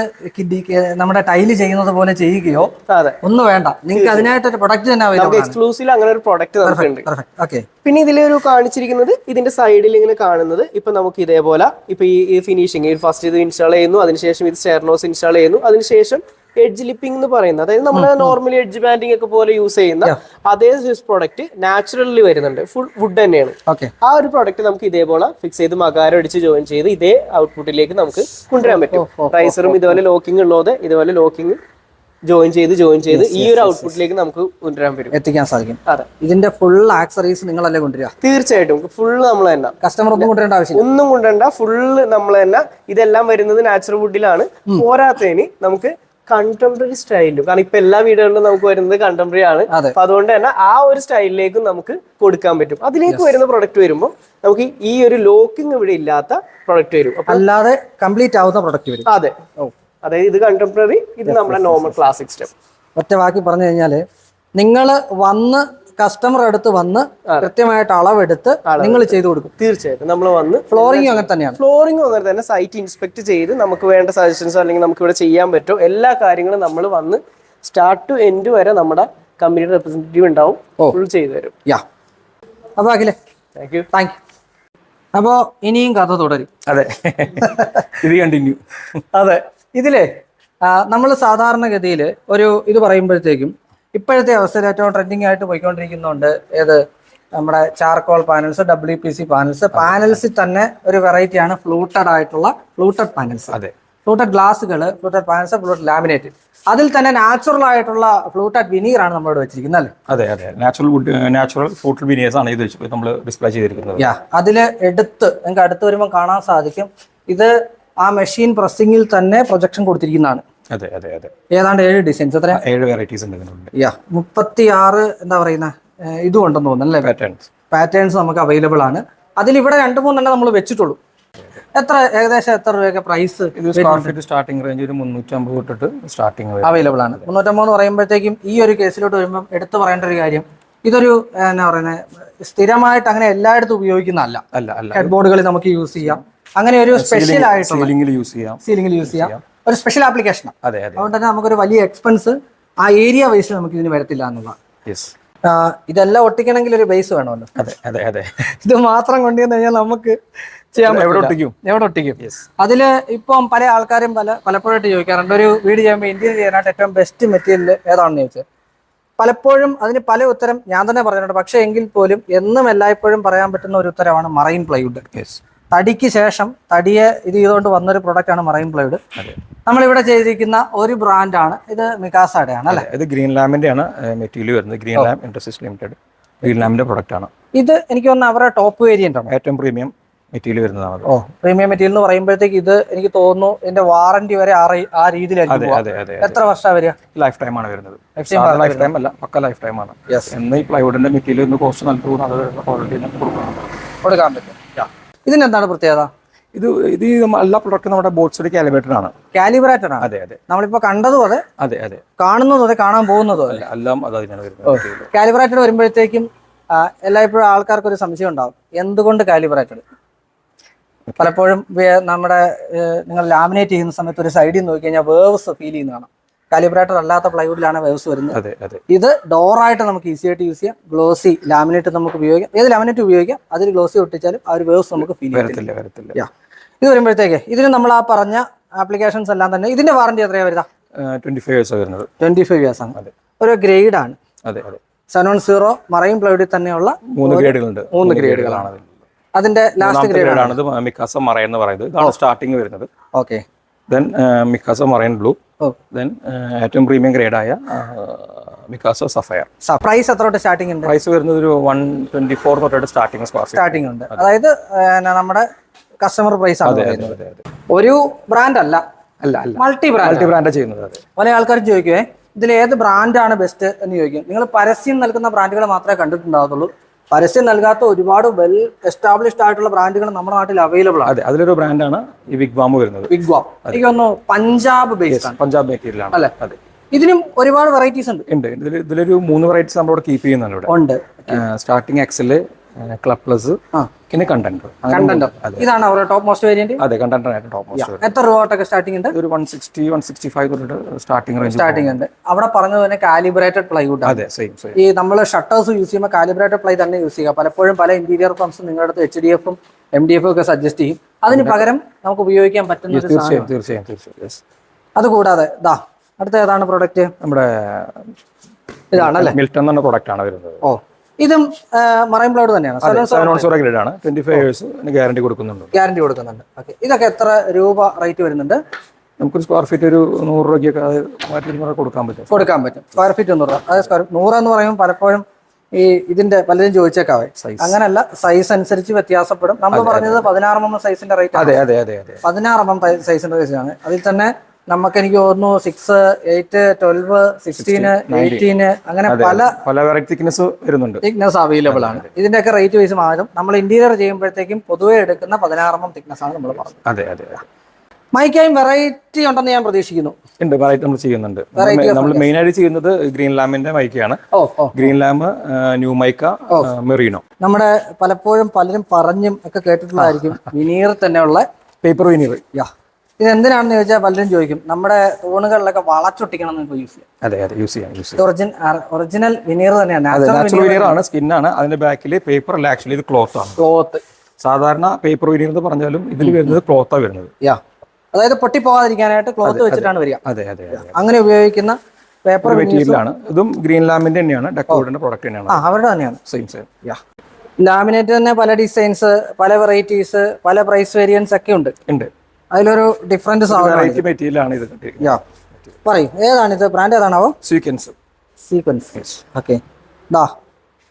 നമ്മുടെ ടൈൽ ചെയ്യുന്നത് പോലെ ചെയ്യുകയോ അതെ. ഒന്നും വേണ്ട. നിങ്ങൾക്ക് അതിനായിട്ട് ഒരു പ്രൊഡക്റ്റ് തന്നെ എക്സ്ക്ലൂസീവ് അങ്ങനെ ഒരു പ്രൊഡക്റ്റ് നമുക്കുണ്ട്. ഓക്കെ പിന്നെ ഇതിലൊരു കാണിച്ചിരിക്കുന്നത് ഇതിന്റെ സൈഡിൽ ഇങ്ങനെ കാണുന്നത് ഇപ്പൊ നമുക്ക് ഇതേപോലെ ഇപ്പൊ ഈ ഫിനിഷിങ് ഫസ്റ്റ് ഇത് ഇൻസ്റ്റാൾ ചെയ്യുന്നു അതിനുശേഷം ഇത് സ്റ്റെയർനോസ് ഇൻസ്റ്റാൾ ചെയ്യുന്നു അതിനുശേഷം എഡ്ജ് ലിപ്പിംഗ് എന്ന് പറയുന്നത്. അതായത് നമ്മൾ നോർമലി എഡ്ജ് ബാൻഡിങ് ഒക്കെ പോലെ യൂസ് ചെയ്യുന്ന അതേ സ്വിസ് പ്രോഡക്റ്റ് നാച്ചുറലി വരുന്നുണ്ട്. ഫുൾ വുഡ് തന്നെയാണ്. ആ ഒരു പ്രോഡക്റ്റ് നമുക്ക് ഇതേപോലെ ഫിക്സ് ചെയ്ത് മകാരം അടിച്ച് ജോയിൻ ചെയ്ത് ഇതേ ഔട്ട്പുട്ടിലേക്ക് നമുക്ക് കൊണ്ടുവരാൻ പറ്റും. റൈസറും ഇതുപോലെ ലോക്കിംഗ് ഉള്ളത് ഇതുപോലെ ലോക്കിംഗ് ജോയിൻ ചെയ്ത് ജോയിൻ ചെയ്ത് ഈ ഒരു ഔട്ട്പുട്ടിലേക്ക് നമുക്ക് കൊണ്ടുവരാൻ പറ്റും. എത്തിക്കാൻ സാധിക്കും. അതെ. ഇതിന്റെ ഫുൾ ആക്സറീസ് നിങ്ങളല്ലേ കൊണ്ടുവരിക? തീർച്ചയായിട്ടും. ഫുള്ള് നമ്മൾ തന്നെ. കസ്റ്റമർ ഒന്നും കൊണ്ടുവരേണ്ട ആവശ്യം ഒന്നും കൊണ്ടുവരണ്ട. ഫുള്ള് നമ്മൾ തന്നെ. ഇതെല്ലാം വരുന്നത് നാച്ചുറൽ വുഡിലാണ് പോരാത്തതിന് നമുക്ക് കണ്ടംപററി സ്റ്റൈലും കാരണം ഇപ്പൊ എല്ലാ വീടുകളിലും നമുക്ക് വരുന്നത് കണ്ടംപററി ആണ്. അപ്പൊ അതുകൊണ്ട് തന്നെ ആ ഒരു സ്റ്റൈലിലേക്കും നമുക്ക് കൊടുക്കാൻ പറ്റും. അതിലേക്ക് വരുന്ന പ്രൊഡക്റ്റ് വരുമ്പോൾ നമുക്ക് ഈ ഒരു ലോക്കിംഗ് ഇവിടെ ഇല്ലാത്ത പ്രൊഡക്റ്റ് വരും. അല്ലാതെ കംപ്ലീറ്റ് ആവുന്ന പ്രൊഡക്റ്റ് വരും. അതെ. അതായത് ഇത് കണ്ടംപററി ഇത് നമ്മുടെ നോർമൽ ക്ലാസിക് സ്റ്റെപ്പ് ഒറ്റ വാക്കി പറഞ്ഞു കഴിഞ്ഞാൽ നിങ്ങൾ വന്ന് കസ്റ്റമർ അടുത്ത് വന്ന് കൃത്യമായിട്ട് അളവെടുത്ത് നിങ്ങൾ ചെയ്തു കൊടുക്കും. തീർച്ചയായിട്ടും. നമ്മൾ വന്ന് ഫ്ലോറിംഗ് അങ്ങനെ തന്നെയാണ്. ഫ്ലോറിംഗ് അങ്ങനെ തന്നെ സൈറ്റ് ഇൻസ്പെക്ട് ചെയ്ത് നമുക്ക് വേണ്ട സജഷൻസ് അല്ലെങ്കിൽ നമുക്ക് ഇവിടെ ചെയ്യാൻ പറ്റുമോ എല്ലാ കാര്യങ്ങളും നമ്മൾ വന്ന് സ്റ്റാർട്ട് ടു എൻഡ് വരെ നമ്മുടെ കമ്പനിയുടെ റെപ്രസെന്റേറ്റീവ് ഉണ്ടാവും. ഫുൾ ചെയ്തു തരും. യാ. അപ്പോൾ അഖിലേ. താങ്ക് യു താങ്ക് യു അപ്പോ ഇനിയും കഥ തുടരും. അതെ. ഇത് കണ്ടിന്യൂ അതെ. ഇതിലേ നമ്മൾ സാധാരണഗതിയിൽ ഒരു ഇത് പറയുമ്പോഴത്തേക്കും ഇപ്പോഴത്തെ അവസ്ഥയിൽ ഏറ്റവും ട്രെൻഡിങ് ആയിട്ട് പോയിക്കൊണ്ടിരിക്കുന്നുണ്ട് ഏത്? നമ്മുടെ charcoal panels W P C panels പാനൽസിൽ തന്നെ ഒരു വെറൈറ്റിയാണ് ഫ്ലൂട്ടഡ് ആയിട്ടുള്ള ഫ്ലൂട്ടഡ് പാനൽസ് അതെ. ഫ്ലൂട്ടഡ് ഗ്ലാസുകൾ ഫ്ലൂട്ടഡ് പാനൽസ് ഫ്ലൂട്ടഡ് ലാമിനേറ്റ് അതിൽ തന്നെ നാച്ചുറൽ ആയിട്ടുള്ള ഫ്ലൂട്ടഡ് വിനീർ ആണ് നമ്മളിവിടെ വെച്ചിരിക്കുന്നത് അല്ലേ? അതെ അതെ. നാച്ചുറൽ നാച്ചുറൽ ഫ്ലൂട്ടഡ് വിനിയേഴ്സ് ആണ് ഇത് നമ്മൾ ഡിസ്പ്ലേ ചെയ്തിരിക്കുന്നത്. യാ അതിൽ എടുത്ത് നിങ്ങൾക്ക് അടുത്ത് വരുമ്പോൾ കാണാൻ സാധിക്കും. ഇത് ആ മെഷീൻ പ്രസ്സിങ്ങിൽ തന്നെ പ്രൊജക്ഷൻ കൊടുത്തിരിക്കുന്നതാണ്. അതെ അതെ അതെ. ഏതാണ്ട് ഏഴ് ഡിസൈൻസ് എത്ര ഏഴ് വെറൈറ്റീസ് ഉണ്ട് ഇതിനുണ്ട് യാ മുപ്പത്തി ആറ് എന്താ പറയുന്ന? ഇതും ഉണ്ടെന്ന് തോന്നുന്നു അല്ലേ? പാറ്റേൺസ് പാറ്റേൺസ് നമുക്ക് അവൈലബിൾ ആണ്. അതിൽ ഇവിടെ രണ്ട് മൂന്നെണ്ണം നമ്മൾ വെച്ചിട്ടുള്ളൂ. എത്ര ഏകദേശം എത്ര രൂപയൊക്കെ പ്രൈസ് ഇത് സ്ക്വയർ ഫീറ്റ് സ്റ്റാർട്ടിംഗ് റേഞ്ച് ഒരു മുന്നൂറ്റമ്പത് തൊട്ടിട്ട് സ്റ്റാർട്ടിംഗ് അവൈലബിൾ ആണ്. മുന്നൂറ്റമ്പത് എന്ന് പറയുമ്പോഴത്തേക്കും ഈ ഒരു കേസിലോട്ട് വരുമ്പോൾ എടുത്തു പറയേണ്ട ഒരു കാര്യം ഇതൊരു എന്താ എന്നാ പറയുന്നത് സ്ഥിരമായിട്ട് അങ്ങനെ എല്ലായിടത്തും ഉപയോഗിക്കുന്നതല്ല. അല്ല അല്ല. ഹെഡ് ബോർഡുകളിൽ നമുക്ക് യൂസ് ചെയ്യാം. അങ്ങനെ ഒരു സ്പെഷ്യൽ ആയിട്ട് സീലിംഗിൽ യൂസ് ചെയ്യാം. സീലിംഗിൽ യൂസ് ചെയ്യാം. ഒരു സ്പെഷ്യൽ ആപ്ലിക്കേഷനാണ് അതെ അതെ. അതുകൊണ്ട് തന്നെ നമുക്കൊരു വലിയ എക്സ്പെൻസ് ആ ഏരിയ വൈസ് നമുക്ക് ഇതിന് വരത്തില്ല എന്നുള്ളതാണ്. ഇതെല്ലാം ഒട്ടിക്കണമെങ്കിൽ ഒരു ബേസ് വേണമല്ലോ. അതെ അതെ അതെ. ഇത് മാത്രം കൊണ്ടുവന്ന് കഴിഞ്ഞാൽ നമുക്ക് ചെയ്യാൻ എവിടെ. ഒട്ടിക്കും? എവിടെ ഒട്ടിക്കും? അതിൽ ഇപ്പം പല ആൾക്കാരും പല പലപ്പോഴായിട്ട് ചോദിക്കാറുണ്ട്. ഒരു വീട് ചെയ്യുമ്പോൾ ഇന്ത്യയിൽ ചെയ്യാനായിട്ട് ഏറ്റവും ബെസ്റ്റ് മെറ്റീരിയൽ ഏതാണെന്ന് ചോദിച്ചത് പലപ്പോഴും അതിന് പല ഉത്തരം ഞാൻ തന്നെ പറഞ്ഞിട്ടുണ്ട്. പക്ഷേ എങ്കിൽ പോലും എന്നും എല്ലായ്പ്പോഴും പറയാൻ പറ്റുന്ന ഒരു ഉത്തരമാണ് മറൈൻ പ്ലൈവുഡ്. യെസ് തടിക്ക് ശേഷം തടിയെ ഇത് ചെയ്തുകൊണ്ട് വന്നൊരു പ്രൊഡക്റ്റാണ് ആണ് മറൈൻ പ്ലൈവുഡ് നമ്മളിവിടെ ചെയ്തിരിക്കുന്ന ഒരു ബ്രാൻഡാണ് ഇത് മികാസയുടെ ആണ് അല്ലെ ഇത് ഗ്രീൻ ലാമിന്റെ ആണ് മെറ്റീരിയൽ വരുന്നത്. ഗ്രീൻ ലാം ഇൻഡസ്ട്രീസ് ലിമിറ്റഡ് ഗ്രീൻ ലാമിന്റെ പ്രൊഡക്റ്റ് ആണ്. ഇത് എനിക്ക് തോന്നുന്നു അവരുടെ ടോപ്പ് വേരിയന്റ് ആണ്? ഏറ്റവും പ്രീമിയം മെറ്റീരിയൽ വരുന്നതാണ്. ഓ പ്രീമിയം മെറ്റീരിയൽ എന്ന് പറയുമ്പോഴത്തേക്ക് ഇത് എനിക്ക് തോന്നുന്നു ഇതിന്റെ വാറന്റി വരെ ആ രീതിയിലായിരിക്കും എത്ര വർഷം വരിക? ലൈഫ് ടൈം ആണ് വരുന്നത്. ലൈഫ് ടൈം അല്ല പക്ക ലൈഫ് ടൈം ആണ്. എന്ന് ഈ പ്ലൈവുഡിന്റെ മെറ്റീരിയൽ കോസ്റ്റ് നല്ല കൂടും അത് ക്വാളിറ്റി കൊടുക്കണം. കൊടുക്കാൻ പറ്റും. ഇതിനെന്താണ് പ്രത്യേകത? ഇത് ഇത് എല്ലാ പ്രൊഡക്റ്റും നമ്മുടെ ബോട്ട്സിന്റെ കാലിബ്രേറ്റഡ് ആണ്. കാലിബ്രേറ്റഡ് ആണ്. അതെ അതെ. നമ്മളിപ്പോ കണ്ടതും അതെ. അതെ അതെ. കാണുന്നതും അതെ കാണാൻ പോകുന്നതും അല്ല എല്ലാം അത് അതിനാണ് വരുന്നത്. കാലിബ്രേറ്റഡ് വരുമ്പോഴത്തേക്കും എല്ലായ്പ്പോഴും ആൾക്കാർക്ക് ഒരു സംശയം ഉണ്ടാവും. എന്തുകൊണ്ട് കാലിബ്രേറ്റഡ് പലപ്പോഴും നമ്മുടെ നിങ്ങൾ ലാമിനേറ്റ് ചെയ്യുന്ന സമയത്ത് ഒരു സൈഡിൽ നോക്കി കഴിഞ്ഞാൽ വേവ്സ് ഫീൽ ചെയ്യുന്നതാണ്. കാലിബ്രേറ്റഡ് അല്ലാത്ത പ്ലൈവുഡിലാണ് വേവ്സ് വരുന്നത്. അതെ അതെ. ഇത് ഡോറായിട്ട് നമുക്ക് ഈസി ആയിട്ട് യൂസ് ചെയ്യാം. ഗ്ലോസി ലാമിനേറ്റ് നമുക്ക് ഉപയോഗിക്കാം. ഏത് ലാമിനേറ്റ് ഉപയോഗിക്കാം? അതിൽ ഗ്ലോസി ഒട്ടിച്ചാലും ആ ഒരു വേവ്സ് നമുക്ക് ഫീൽ വരത്തില്ല വരത്തില്ല. ഇത് വരുമ്പോഴത്തേക്ക് ഇതിന് നമ്മൾ ആ പറഞ്ഞ ആപ്ലിക്കേഷൻസ് എല്ലാം തന്നെ ഇതിന്റെ വാറന്റി എത്രയാണ് വരുന്നത് ട്വന്റി ഫൈവ് ഇയേഴ്സ് വരുന്നത്. ട്വന്റി ഫൈവ് ഇയേഴ്സ് ആണ്. ഒരു ഗ്രേഡ് ആണ്. അതെ അതെ. സെവൻ വൺ സീറോ മറൈൻ പ്ലൈവുഡിൽ തന്നെയുള്ള മൂന്ന് ഗ്രേഡുകളുണ്ട്. മൂന്ന് ഗ്രേഡുകളാണ്. അതിന്റെ ലാസ്റ്റ് ഗ്രേഡാണ്. മിക്കാസ മറൈൻ എന്ന് പറയുന്നത്. ഇതാണ് സ്റ്റാർട്ടിങ് വരുന്നത്. Okay then Mikasa marine blue then ഏറ്റവും പ്രീമിയം ഗ്രേഡായ മിക്കാസ സഫയർ പ്രൈസ് എത്ര തൊട്ട് സ്റ്റാർട്ടിംഗ് ഉണ്ട്? പ്രൈസ് വരുന്നത് ഒരു വൺ ട്വന്റി ഫോർ തൊട്ടായിട്ട് സ്റ്റാർട്ടിങ് സ്റ്റാർട്ടിംഗ് ഉണ്ട്. അതായത് നമ്മുടെ കസ്റ്റമർ പ്രൈസ് ആണ് ഒരു ബ്രാൻഡ് അല്ല. അല്ല അല്ല. മൾട്ടി ബ്രാൻഡ് മൾട്ടി ബ്രാൻഡ് ചെയ്യുന്നത് പല ആൾക്കാരും ചോദിക്കുവേ ഇതിൽ ഏത് ബ്രാൻഡാണ് ബെസ്റ്റ് എന്ന് ചോദിക്കും. നിങ്ങൾ പരസ്യം നൽകുന്ന ബ്രാൻഡുകൾ മാത്രമേ കണ്ടിട്ടുണ്ടാകത്തുള്ളൂ പരസ്യം നൽകാത്ത ഒരുപാട് വെൽ എസ്റ്റാബ്ലിഷ്ഡ് ആയിട്ടുള്ള ബ്രാൻഡുകൾ നമ്മുടെ നാട്ടിൽ അവൈലബിൾ ആണ്. അതെ അതിലൊരു ബ്രാൻഡാണ് ഈ ബാം വരുന്നത്. വിഗ്വാം എനിക്ക് തോന്നുന്നു പഞ്ചാബ് ബേസ് ആണ്. പഞ്ചാബ് മെറ്റീരിയൽ ആണ്. അല്ലേ? അതെ. ഇതിനും ഒരുപാട് വെറൈറ്റീസ് ഉണ്ട്. ഉണ്ട്. ഇതിലൊരു മൂന്ന് വെറൈറ്റീസ് നമ്മളിവിടെ കീപ്പ് ചെയ്യുന്നുണ്ട് ഇവിടെ. ഉണ്ട്. സ്റ്റാർട്ടിങ് എക്സൽ ക്ലബ് പ്ലസ് പിന്നെ കണ്ടന്റ് കണ്ടന്റ് ഇതാണ് അവരുടെ ടോപ്പ് മോസ്റ്റ് വേരിയന്റ് അതെ കണ്ടന്റ് ആയിട്ട് ടോപ്പ് മോസ്റ്റ് എത്ര രൂപ തൊട്ടൊക്കെ സ്റ്റാർട്ടിംഗ് ഉണ്ട്? ഒരു one sixty one sixty five തൊട്ട് സ്റ്റാർട്ടിംഗ് റേഞ്ച് സ്റ്റാർട്ടിംഗ് ഉണ്ട്. അവിടെ പറഞ്ഞത് തന്നെ കാലിബ്രേറ്റഡ് പ്ലൈവുഡ് അതെ സെയിം സെയിം ഈ നമ്മൾ ഷട്ടേഴ്സ് യൂസ് ചെയ്യുമ്പോൾ കാലിബ്രേറ്റഡ് പ്ലൈ തന്നെ യൂസ് ചെയ്യുക. പലപ്പോഴും പല ഇന്റീരിയർ ഫംസ് നിങ്ങളുടെ അടുത്ത് എച്ച് ഡി എഫും എം ഡി എഫും ഒക്കെ സജസ്റ്റ് ചെയ്യും. അതിന് പകരം നമുക്ക് ഉപയോഗിക്കാൻ പറ്റുന്ന തീർച്ചയായും തീർച്ചയായും തീർച്ചയായും. അതുകൂടാതെ ദാ അടുത്ത ഏതാണ് പ്രൊഡക്റ്റ് നമ്മുടെ ഇതാണല്ലേ? മിൽട്ടൺ എന്ന പ്രൊഡക്റ്റ് ആണ് വരുന്നത്. ഓ. ഇതും മറൈൻ പ്ലൈവുഡ് തന്നെയാണ്. ഗ്രേഡ് ആണ്. ട്വന്റി ഫൈവ് ഇയേഴ്സ് ഗ്യാരണ്ടി കൊടുക്കുന്നുണ്ട്. ഗ്യാരണ്ടി കൊടുക്കുന്നുണ്ട്. ഓക്കെ ഇതൊക്കെ എത്ര രൂപ റേറ്റ് വരുന്നുണ്ട്? നമുക്കൊരു സ്ക്വയർ ഫീറ്റ് ഒരു നൂറ് രൂപയ്ക്കൊക്കെ ഇരുന്നൂറ് കൊടുക്കാൻ പറ്റും. കൊടുക്കാൻ പറ്റും. സ്ക്വയർ ഫീറ്റ് നൂറ് രൂപ. അതായത് സ്ക്വയർ നൂറ് എന്ന് പറയുമ്പോൾ പലപ്പോഴും ഈ ഇതിന്റെ പലരും ചോദിച്ചേക്കാവേ. അങ്ങനല്ല സൈസ് അനുസരിച്ച് വ്യത്യാസപ്പെടും. നമ്മൾ പറഞ്ഞത് പതിനാറ് എം സൈസിന്റെ റേറ്റ് അതെ അതെ അതെ പതിനാറ് എം സൈസിന്റെ റേറ്റ് ആണ്. അതിൽ തന്നെ നമുക്ക് എനിക്ക് തോന്നുന്നു six eight twelve sixteen eighteen അങ്ങനെ പല പല വെറൈറ്റി തിക്നെസ് വരുന്നുണ്ട്. തിക്നെസ് അവൈലബിൾ ആണ്. ഇതിന്റെയൊക്കെ റേറ്റ് വൈസ് മാറും. നമ്മൾ ഇന്റീരിയർ ചെയ്യുമ്പോഴത്തേക്കും പൊതുവെ എടുക്കുന്ന പതിനാറ് എം തിക്നെസ് ആണ് നമ്മൾ പറഞ്ഞത്. അതെ അതെ മൈക്കായും വെറൈറ്റി ഉണ്ടെന്ന് ഞാൻ പ്രതീക്ഷിക്കുന്നു. ഉണ്ട് വെറൈറ്റി നമ്മൾ ചെയ്യുന്നുണ്ട്. നമ്മൾ മെയിൻ ആയിട്ട് ചെയ്യുന്നത് ഗ്രീൻ ലാമിന്റെ മൈക്കയാണ്. Green lamp new mica Merino നമ്മുടെ പലപ്പോഴും പലരും പറഞ്ഞും ഒക്കെ കേട്ടിട്ടുള്ളതായിരിക്കും വിനീർ തന്നെയുള്ള പേപ്പർ വിനീർ യാ ഇത് എന്തിനാണെന്ന് ചോദിച്ചാൽ പലരും ചോദിക്കും. നമ്മുടെ തൂണുകളിലൊക്കെ വളച്ചൊട്ടിക്കണം എന്ന് യൂസ് ചെയ്യാം. അതെ അതെ യൂസ് ചെയ്യാം യൂസ് ചെയ്യാം. ഒറിജിൻ ഒറിജിനൽ വിനീർ തന്നെയാണ്. നാച്ചുറൽ വിനീർ ആണ്. സ്കിന്നാണ് അതിന്റെ ബാക്കിൽ പേപ്പർ അല്ല ആക്ച്വലി ഇത് ക്ലോത്ത് ആണ്. ക്ലോത്ത് സാധാരണ പേപ്പർ വിനീർ എന്ന് പറഞ്ഞാലും ഇതിൽ വരുന്നത് ക്ലോത്താണ് വരുന്നത്. യാ അതായത് പൊട്ടിപ്പോകാതിരിക്കാനായിട്ട് ക്ലോത്ത് വെച്ചിട്ടാണ് വരിക. അതെ അതെ അങ്ങനെ ഉപയോഗിക്കുന്ന പേപ്പർ മെറ്റീരിയലാണ് ഇതും ഗ്രീൻ ലാമിന്റെ തന്നെയാണ്. ഡെക്കോറേറ്റിന്റെ പ്രോഡക്റ്റ് ആ തന്നെയാണ്. അവരുടെ തന്നെയാണ്. സെയിം സെയിം യാ ലാമിനേറ്റ് തന്നെ പല ഡിസൈൻസ് പല വെറൈറ്റീസ് പല പ്രൈസ് വേരിയൻസ് ഒക്കെ ഉണ്ട്. ഉണ്ട്. അതിലൊരു ഡിഫറെന്റ് വെറൈറ്റി മെറ്റീരിയലാണ് ഇത്. പറയും ഏതാണിത് ബ്രാൻഡ് ഏതാണാവോ? സീക്വൻസ് സീക്വൻസ് ഓക്കെ ദാ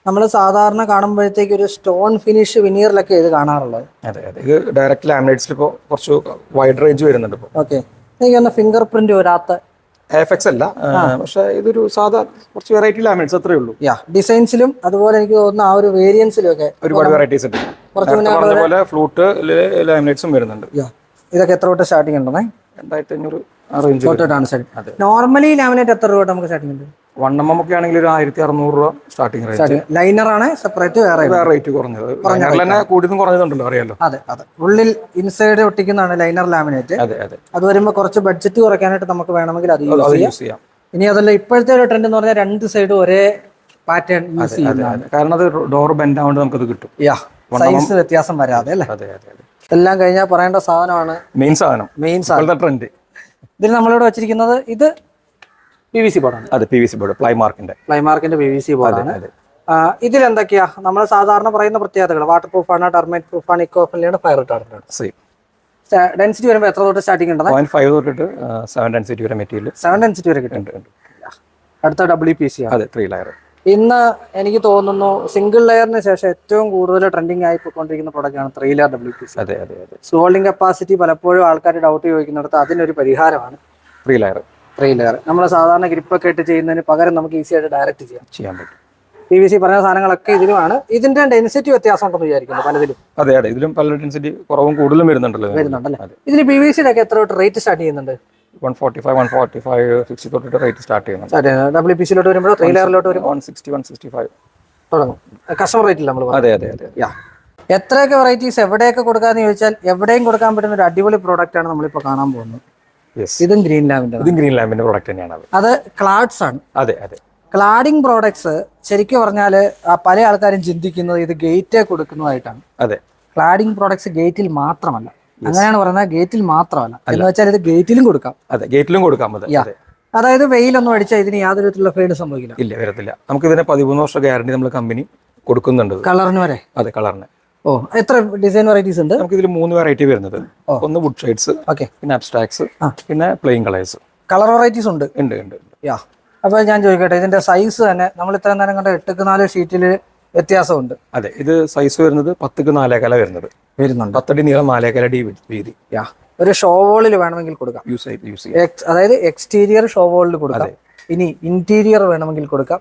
നമ്മൾ സാധാരണ കാണുമ്പോഴത്തേക്ക് ഒരു സ്റ്റോൺ ഫിനിഷ് വിനീറിലൊക്കെ ഇത് കാണാറുള്ളത്. അതെ അതെ. ഇത് ഡയറക്റ്റ് ലാമിനേറ്റ്സിൽ ഇപ്പോൾ കുറച്ച് വൈഡ് റേഞ്ച് വരുന്നുണ്ട് ഇപ്പോൾ ഓക്കെ എനിക്ക് ഒന്ന് ഫിംഗർ പ്രിന്റ് വരാത്ത എഫ് എക്സ് അല്ല. പക്ഷെ ഇതൊരു സാധാ കുറച്ച് വെറൈറ്റി ലാമിനേറ്റ്സ് അത്രേ ഉള്ളൂ. യാ ഡിസൈൻസിലും അതുപോലെ എനിക്ക് തോന്നുന്നു ആ ഒരു വേരിയൻസിലും ഒക്കെ ഒരുപാട് വെറൈറ്റീസ് ഉണ്ട്. പോലെ ഫ്ലൂട്ട് ലാമിനേറ്റ്സും വരുന്നുണ്ട്. യാ ഇതൊക്കെ എത്ര തൊട്ട് സ്റ്റാർട്ടിംഗ് ഉണ്ടെന്നേ? രണ്ടായിരത്തി അഞ്ഞൂറ് സ്റ്റാർട്ടിംഗ് നോർമലി ലാമിനേറ്റ് എത്ര രൂപ നമുക്ക് സ്റ്റാർട്ടിംഗ് ഉണ്ട്? ആണെങ്കിൽ ഒരു ആയിരത്തി അറുന്നൂറ് രൂപ സ്റ്റാർട്ടിംഗ് റേഞ്ച് ലൈനർ ആണ് സെപ്പറേറ്റ് വേറെ വേറെ റേറ്റ് കുറഞ്ഞത്. ലൈനറിൽ തന്നെ കൂടിയതും കുറഞ്ഞതുണ്ടല്ലോ അറിയാലോ. അതെ അതെ. ഉള്ളിൽ ഇൻസൈഡ് ഒട്ടിക്കുന്നതാണ് ലൈനർ ലാമിനേറ്റ് അതെ അതെ. അത് വരുമ്പോൾ കുറച്ച് ബഡ്ജറ്റ് കുറയ്ക്കാനായിട്ട് നമുക്ക് വേണമെങ്കിൽ അത് യൂസ് ചെയ്യാം. ഇനി അതല്ല ഇപ്പോഴത്തെ ഒരു ട്രെൻഡ് എന്ന് പറഞ്ഞാൽ രണ്ട് സൈഡ് ഒരേ പാറ്റേൺ യൂസ് ചെയ്യുന്നതാണ്. കാരണം അത് ഡോർ ബെൻഡ് ആവുകൊണ്ട് നമുക്കത് കിട്ടും. യാ സൈസ് വ്യത്യാസം വരാതെ അല്ലേ? അതെ അതെ. എല്ലാം കഴിഞ്ഞാൽ പറയേണ്ട സാധനമാണ് മെയിൻ സാധനം. മെയിൻ സാധനം. ട്രെൻഡ് ഇതിൽ നമ്മളിവിടെ വെച്ചിരിക്കുന്നത് ഇത് പി വി സി ബോർഡാണ് അതെ P V C board ply മാർക്കിന്റെ ഫ്ലൈമാർക്കിന്റെ പി വി സി ബോർഡാണ് ഇതിൽ എന്തൊക്കെയാ നമ്മൾ സാധാരണ പറയുന്ന പ്രത്യേകതകൾ. വാട്ടർ പ്രൂഫാണ് പ്രൂഫ് പ്രൂഫാണ് ഇക്കോ ഫ്രണ്ട്ലിയാണ് ഫയർ റിട്ടാർഡന്റ് ആണ്. സെയിം ഡെൻസിറ്റി വരുമ്പോൾ എത്ര തൊട്ട് സ്റ്റാർട്ടിംഗ് ഉണ്ടെന്ന്? പോയിന്റ് ഫൈവ് തൊട്ടിട്ട് സെവൻ ഡെൻസിറ്റി വരെ മെറ്റീരിയൽ സെവൻ ഡെൻസിറ്റി വരെ കിട്ടുന്നുണ്ട് അടുത്ത ഡബ്ല്യു പി സി ആണ്. അതെ ത്രീ ലെയർ ഇന്ന് എനിക്ക് തോന്നുന്നു സിംഗിൾ ലെയറിന് ശേഷം ഏറ്റവും കൂടുതൽ ട്രെൻഡിങ് ആയി പോയിക്കൊണ്ടിരിക്കുന്ന പ്രൊഡക്റ്റ് ആണ് ത്രീ ലെയർ ഡബ്ല്യു പി അതെ അതെ അതെ. ഹോൾഡിംഗ് കപ്പാസിറ്റി പലപ്പോഴും ആൾക്കാർ ഡൗട്ട് ചോദിക്കുന്നിടത്ത് അതിനൊരു പരിഹാരമാണ് ത്രീ ലെയർ ത്രീ ലെയർ നമ്മൾ സാധാരണ ഗ്രിപ്പൊക്കെ ഇട്ട് ചെയ്യുന്നതിന് പകരം നമുക്ക് ഈസി ആയിട്ട് ഡയറക്റ്റ് ചെയ്യാം. ചെയ്യാൻ പറ്റും. പി വി സി പറഞ്ഞ സാധനങ്ങളൊക്കെ ഇതിലുമാണ്. ഇതിന്റെ ഡെൻസിറ്റി വ്യത്യാസം ഉണ്ടെന്ന് വിചാരിക്കുന്നു പലതിലും. അതെ അതെ. ഇതിലും പല ഡെൻസിറ്റി കുറവും കൂടുതലും വരുന്നുണ്ടല്ലോ. വരുന്നുണ്ടല്ലേ? ഇതിന് പി വി സിയുടെ ഒക്കെ എത്ര തൊട്ട് റേറ്റ് സ്റ്റാർട്ട് ചെയ്യുന്നുണ്ട്? One forty five one forty five sixty തൊട്ടിട്ട് റേറ്റ് സ്റ്റാർട്ട് ചെയ്യുന്നുണ്ട്. ഡബ്ല്യു പി സിയിലോട്ട് വരുമ്പോൾ ത്രീ ലെയറിലോട്ട് വരുമ്പോൾ one sixty one sixty five തുടങ്ങും. കസ്റ്റമർ റേറ്റിൽ നമ്മൾ അതെ അതെ അതെ യാ എത്രയൊക്കെ വെറൈറ്റീസ് എവിടെയൊക്കെ കൊടുക്കാന്ന് ചോദിച്ചാൽ എവിടെയും കൊടുക്കാൻ പറ്റുന്ന ഒരു അടിപൊളി പ്രോഡക്റ്റ് ആണ് നമ്മളിപ്പോൾ കാണാൻ പോകുന്നത്. ഇതും ഗ്രീൻ ലാമ്പിന്റെ ഇതും ഗ്രീൻ ലാമ്പിന്റെ പ്രോഡക്റ്റ് തന്നെയാണ് അത്. അത് ക്ലാഡ്സ് ആണ്. അതെ അതെ. ക്ലാഡിംഗ് പ്രോഡക്ട്സ് ശരിക്കും പറഞ്ഞാൽ പല ആൾക്കാരും ചിന്തിക്കുന്നത് ഇത് ഗേറ്റേ കൊടുക്കുന്നതായിട്ടാണ്. അതെ. ക്ലാഡിംഗ് പ്രോഡക്ട്സ് ഗേറ്റിൽ മാത്രമല്ല. അങ്ങനെയാണ് പറയുന്നത് ഗേറ്റിൽ മാത്രമല്ല. എന്ന് വെച്ചാൽ ഇത് ഗേറ്റിലും കൊടുക്കാം. അതെ ഗേറ്റിലും കൊടുക്കാം അതെ അതായത് വെയിലൊന്നും അടിച്ചാൽ ഇതിന് യാതൊരു വിധത്തിലുള്ള ഫേഡ് സംഭവിക്കില്ല. ഇല്ല വരത്തില്ല. നമുക്ക് ഇതിന് പതിമൂന്ന് വർഷം ഗ്യാരണ്ടി നമ്മൾ കമ്പനി കൊടുക്കുന്നുണ്ട്. കളറിന് വരെ? അതെ കളറിന്. ഓ എത്ര ഡിസൈൻ വെറൈറ്റീസ് ഉണ്ട്? നമുക്ക് ഇതിൽ മൂന്ന് വെറൈറ്റി വരുന്നത്. ഒന്ന് വുഡ് ഷെയ്ഡ്സ് ഓക്കെ. പിന്നെ അബ്സ്ട്രാക്ട്സ് പിന്നെ പ്ലെയിൻ കളേഴ്സ്. കളർ വെറൈറ്റീസ് ഉണ്ട്? ഉണ്ട് ഉണ്ട്. യാ. അപ്പോൾ ഞാൻ ചോദിക്കട്ടെ ഇതിന്റെ സൈസ് തന്നെ നമ്മൾ ഇത്രയും നേരം കണ്ട എട്ടുക്ക് നാല് ഷീറ്റിൽ വ്യത്യാസമുണ്ട്. അതെ ഇത് സൈസ് വരുന്നത് പത്തുക്ക് നാലേകല വരുന്നത്. വരുന്നുണ്ട്. പത്തടി നീളം നാലേകാല ഡി വീതി. യാ ഒരു ഷോ വോളിൽ വേണമെങ്കിൽ കൊടുക്കാം. യൂസ് യൂസ് അതായത് എക്സ്റ്റീരിയർ ഷോ വോളിൽ കൊടുക്കാം. ഇനി ഇന്റീരിയർ വേണമെങ്കിൽ കൊടുക്കാം.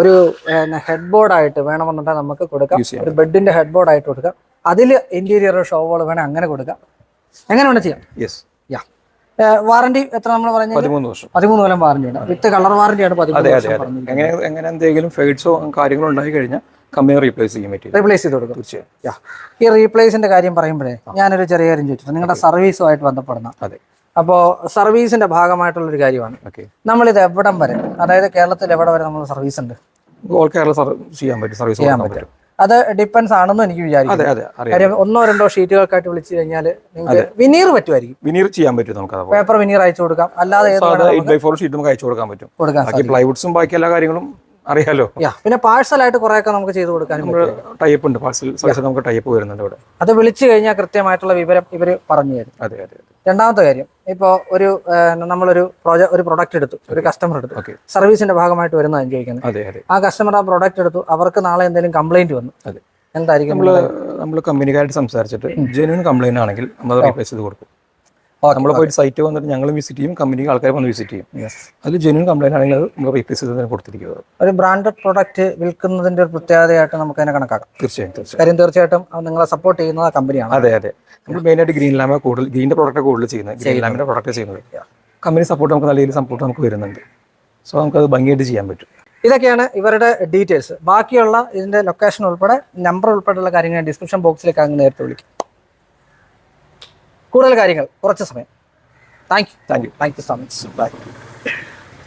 ഒരു ഹെഡ് ബോർഡ് ആയിട്ട് വേണമെന്നുണ്ടെങ്കിൽ നമുക്ക് കൊടുക്കാം. ഒരു ബെഡിന്റെ ഹെഡ് ബോർഡ് ആയിട്ട് കൊടുക്കാം. അതിൽ ഇന്റീരിയർ ഷോ വോൾ വേണേ അങ്ങനെ കൊടുക്കാം. എങ്ങനെ വേണം ചെയ്യാം? യെസ് യാ. വാറണ്ടി എത്ര നമ്മൾ പറഞ്ഞത് പതിമൂന്ന് വർഷം. പതിമൂന്ന് കൊല്ലം വാറണ്ടി ഉണ്ട്. വിത്ത് കളർ വാറണ്ടിയാണ് ആണ് പതിമൂന്ന് വർഷം എങ്ങനെ എങ്ങനെ എന്തെങ്കിലും ഫേഡ്സോ കാര്യങ്ങളോ ഉണ്ടായി കഴിഞ്ഞാൽ കമ്പനി റീപ്ലേസ് ചെയ്യാൻ പറ്റും റീപ്ലേസ് ചെയ്ത് കൊടുക്കും. തീർച്ചയായും. ഈ റീപ്ലേസിന്റെ കാര്യം പറയുമ്പോഴേ ഞാനൊരു ചെറിയ കാര്യം ചോദിച്ചു. നിങ്ങളുടെ സർവീസുമായിട്ട് ബന്ധപ്പെടുന്ന. അതെ. അപ്പോൾ സർവീസിന്റെ ഭാഗമായിട്ടുള്ള ഒരു കാര്യമാണ്. ഓക്കെ. നമ്മളിത് എവിടം വരെ അതായത് കേരളത്തിൽ എവിടെ വരെ നമ്മൾ സർവീസ് ഉണ്ട്? ഓൾ കേരള ചെയ്യാൻ പറ്റും സർവീസ് ചെയ്യാൻ പറ്റും. അത് ഡിപ്പെൻസ് ആണെന്ന് എനിക്ക് വിചാരിക്കും കാര്യം ഒന്നോ രണ്ടോ ഷീറ്റുകൾക്കായിട്ട് വിളിച്ചു കഴിഞ്ഞാൽ നിങ്ങൾക്ക് വിനീർ പറ്റുമായിരിക്കും. വിനീർ ചെയ്യാൻ പറ്റും നമുക്ക് പേപ്പർ വിനീർ അയച്ചു കൊടുക്കാം. അല്ലാതെ ഷീറ്റ് നമുക്ക് അയച്ചു കൊടുക്കാൻ പറ്റും. പ്ലൈവുഡ്സും ബാക്കി എല്ലാ കാര്യങ്ങളും അറിയാലോ? പിന്നെ കുറെ ഒക്കെ നമുക്ക് ചെയ്ത് കൊടുക്കാനും. ടൈപ്പ് ഉണ്ട് പാർസൽ സൈസ് നമുക്ക് ടൈപ്പ് വരുന്നുണ്ട് ഇവിടെ. അത് വിളിച്ചു കഴിഞ്ഞാൽ കൃത്യമായിട്ടുള്ള വിവരം ഇവർ പറഞ്ഞു തരും. അതെ അതെ രണ്ടാമത്തെ കാര്യം ഇപ്പോൾ ഒരു നമ്മളൊരു പ്രോജക്ട് ഒരു പ്രൊഡക്റ്റ് എടുത്തു ഒരു കസ്റ്റമർ എടുത്തു. സർവീസിന്റെ ഭാഗമായിട്ട് വരുന്നതാണ് ചോദിക്കുന്നത് അതെ അതെ. ആ കസ്റ്റമർ ആ പ്രൊഡക്റ്റ് എടുത്തു അവർക്ക് നാളെ എന്തെങ്കിലും കംപ്ലൈന്റ് വന്നു. അതെ. എന്തായിരിക്കും നമ്മൾ നമ്മൾ കമ്പനിക്കാരായിട്ട് സംസാരിച്ചിട്ട് ജെന്യൂൻ കംപ്ലൈന്റ് ആണെങ്കിൽ നമ്മൾ റീപ്ലേസ് ചെയ്ത് കൊടുക്കും. നമ്മൾ പോയിട്ട് സൈറ്റ് വന്നിട്ട് ഞങ്ങൾ വിസിറ്റ് ചെയ്യും കമ്പനിക്ക് ആൾക്കാർ വന്ന് വിസിറ്റ് ചെയ്യും. അതിൽ ജെന്യൂൻ കംപ്ലൈന്റ് ആണെങ്കിൽ അത് നമ്മൾ റീപ്ലേസ് ചെയ്ത് തന്നെ കൊടുത്തിരിക്കുന്നത്. ഒരു ബ്രാൻഡഡ് പ്രൊഡക്റ്റ് വിൽക്കുന്നതിന്റെ ഒരു പ്രത്യേകതയായിട്ട് നമുക്ക് അതിനെ കണക്കാക്കാം. തീർച്ചയായും തീർച്ചയായും. കാര്യം തീർച്ചയായിട്ടും നിങ്ങളെ സപ്പോർട്ട് ചെയ്യുന്ന കമ്പനിയാണ് അതെ അതെ. നമ്മൾ മെയിനായിട്ട് ഗ്രീൻ ലാമ കൂടുതൽ ഗ്രീന്റെ പ്രോഡക്റ്റ് കൂടുതൽ ചെയ്യുന്നത്. ഗ്രീൻ ലാമ്പിന്റെ പ്രോഡക്റ്റ് ചെയ്യുന്നത്. കമ്പനി സപ്പോർട്ട് നമുക്ക് നല്ല രീതിയിൽ സപ്പോർട്ട് നമുക്ക് വരുന്നുണ്ട്. സോ നമുക്ക് അത് ഭംഗിയായിട്ട് ചെയ്യാൻ പറ്റും. ഇതൊക്കെയാണ് ഇവരുടെ ഡീറ്റെയിൽസ് ബാക്കിയുള്ള ഇതിന്റെ ലൊക്കേഷൻ ഉൾപ്പെടെ നമ്പർ ഉൾപ്പെടെയുള്ള കാര്യങ്ങൾ ഡിസ്ക്രിപ്ഷൻ ബോക്സിലേക്ക് അങ്ങ് നേരത്തെ വിളിക്കും. കൂടുതൽ കാര്യങ്ങൾ കുറച്ച് സമയം. Thank you thank you thank you so much bye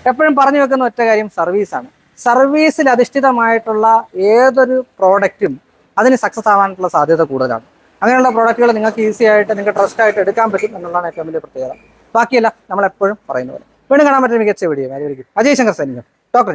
എപ്പോഴും പറഞ്ഞു വെക്കുന്ന ഒറ്റ കാര്യം സർവീസാണ് സർവീസിൽ അധിഷ്ഠിതമായിട്ടുള്ള ഏതൊരു പ്രോഡക്റ്റും അതിന് സക്സസ് ആവാനുള്ള സാധ്യത കൂടുതലാണ്. അങ്ങനെയുള്ള പ്രോഡക്റ്റുകൾ നിങ്ങൾക്ക് ഈസി ആയിട്ട് നിങ്ങൾക്ക് ട്രസ്റ്റ് ആയിട്ട് എടുക്കാൻ പറ്റും എന്നുള്ളതാണ് ഏറ്റവും വലിയ പ്രത്യേകത. ബാക്കിയല്ല നമ്മളെപ്പോഴും പറയുന്ന പോലെ. വീണ്ടും കാണാൻ പറ്റുന്ന മികച്ച വീഡിയോ അജയ് ശങ്കർ സൈനികം. ഡോക്ടർ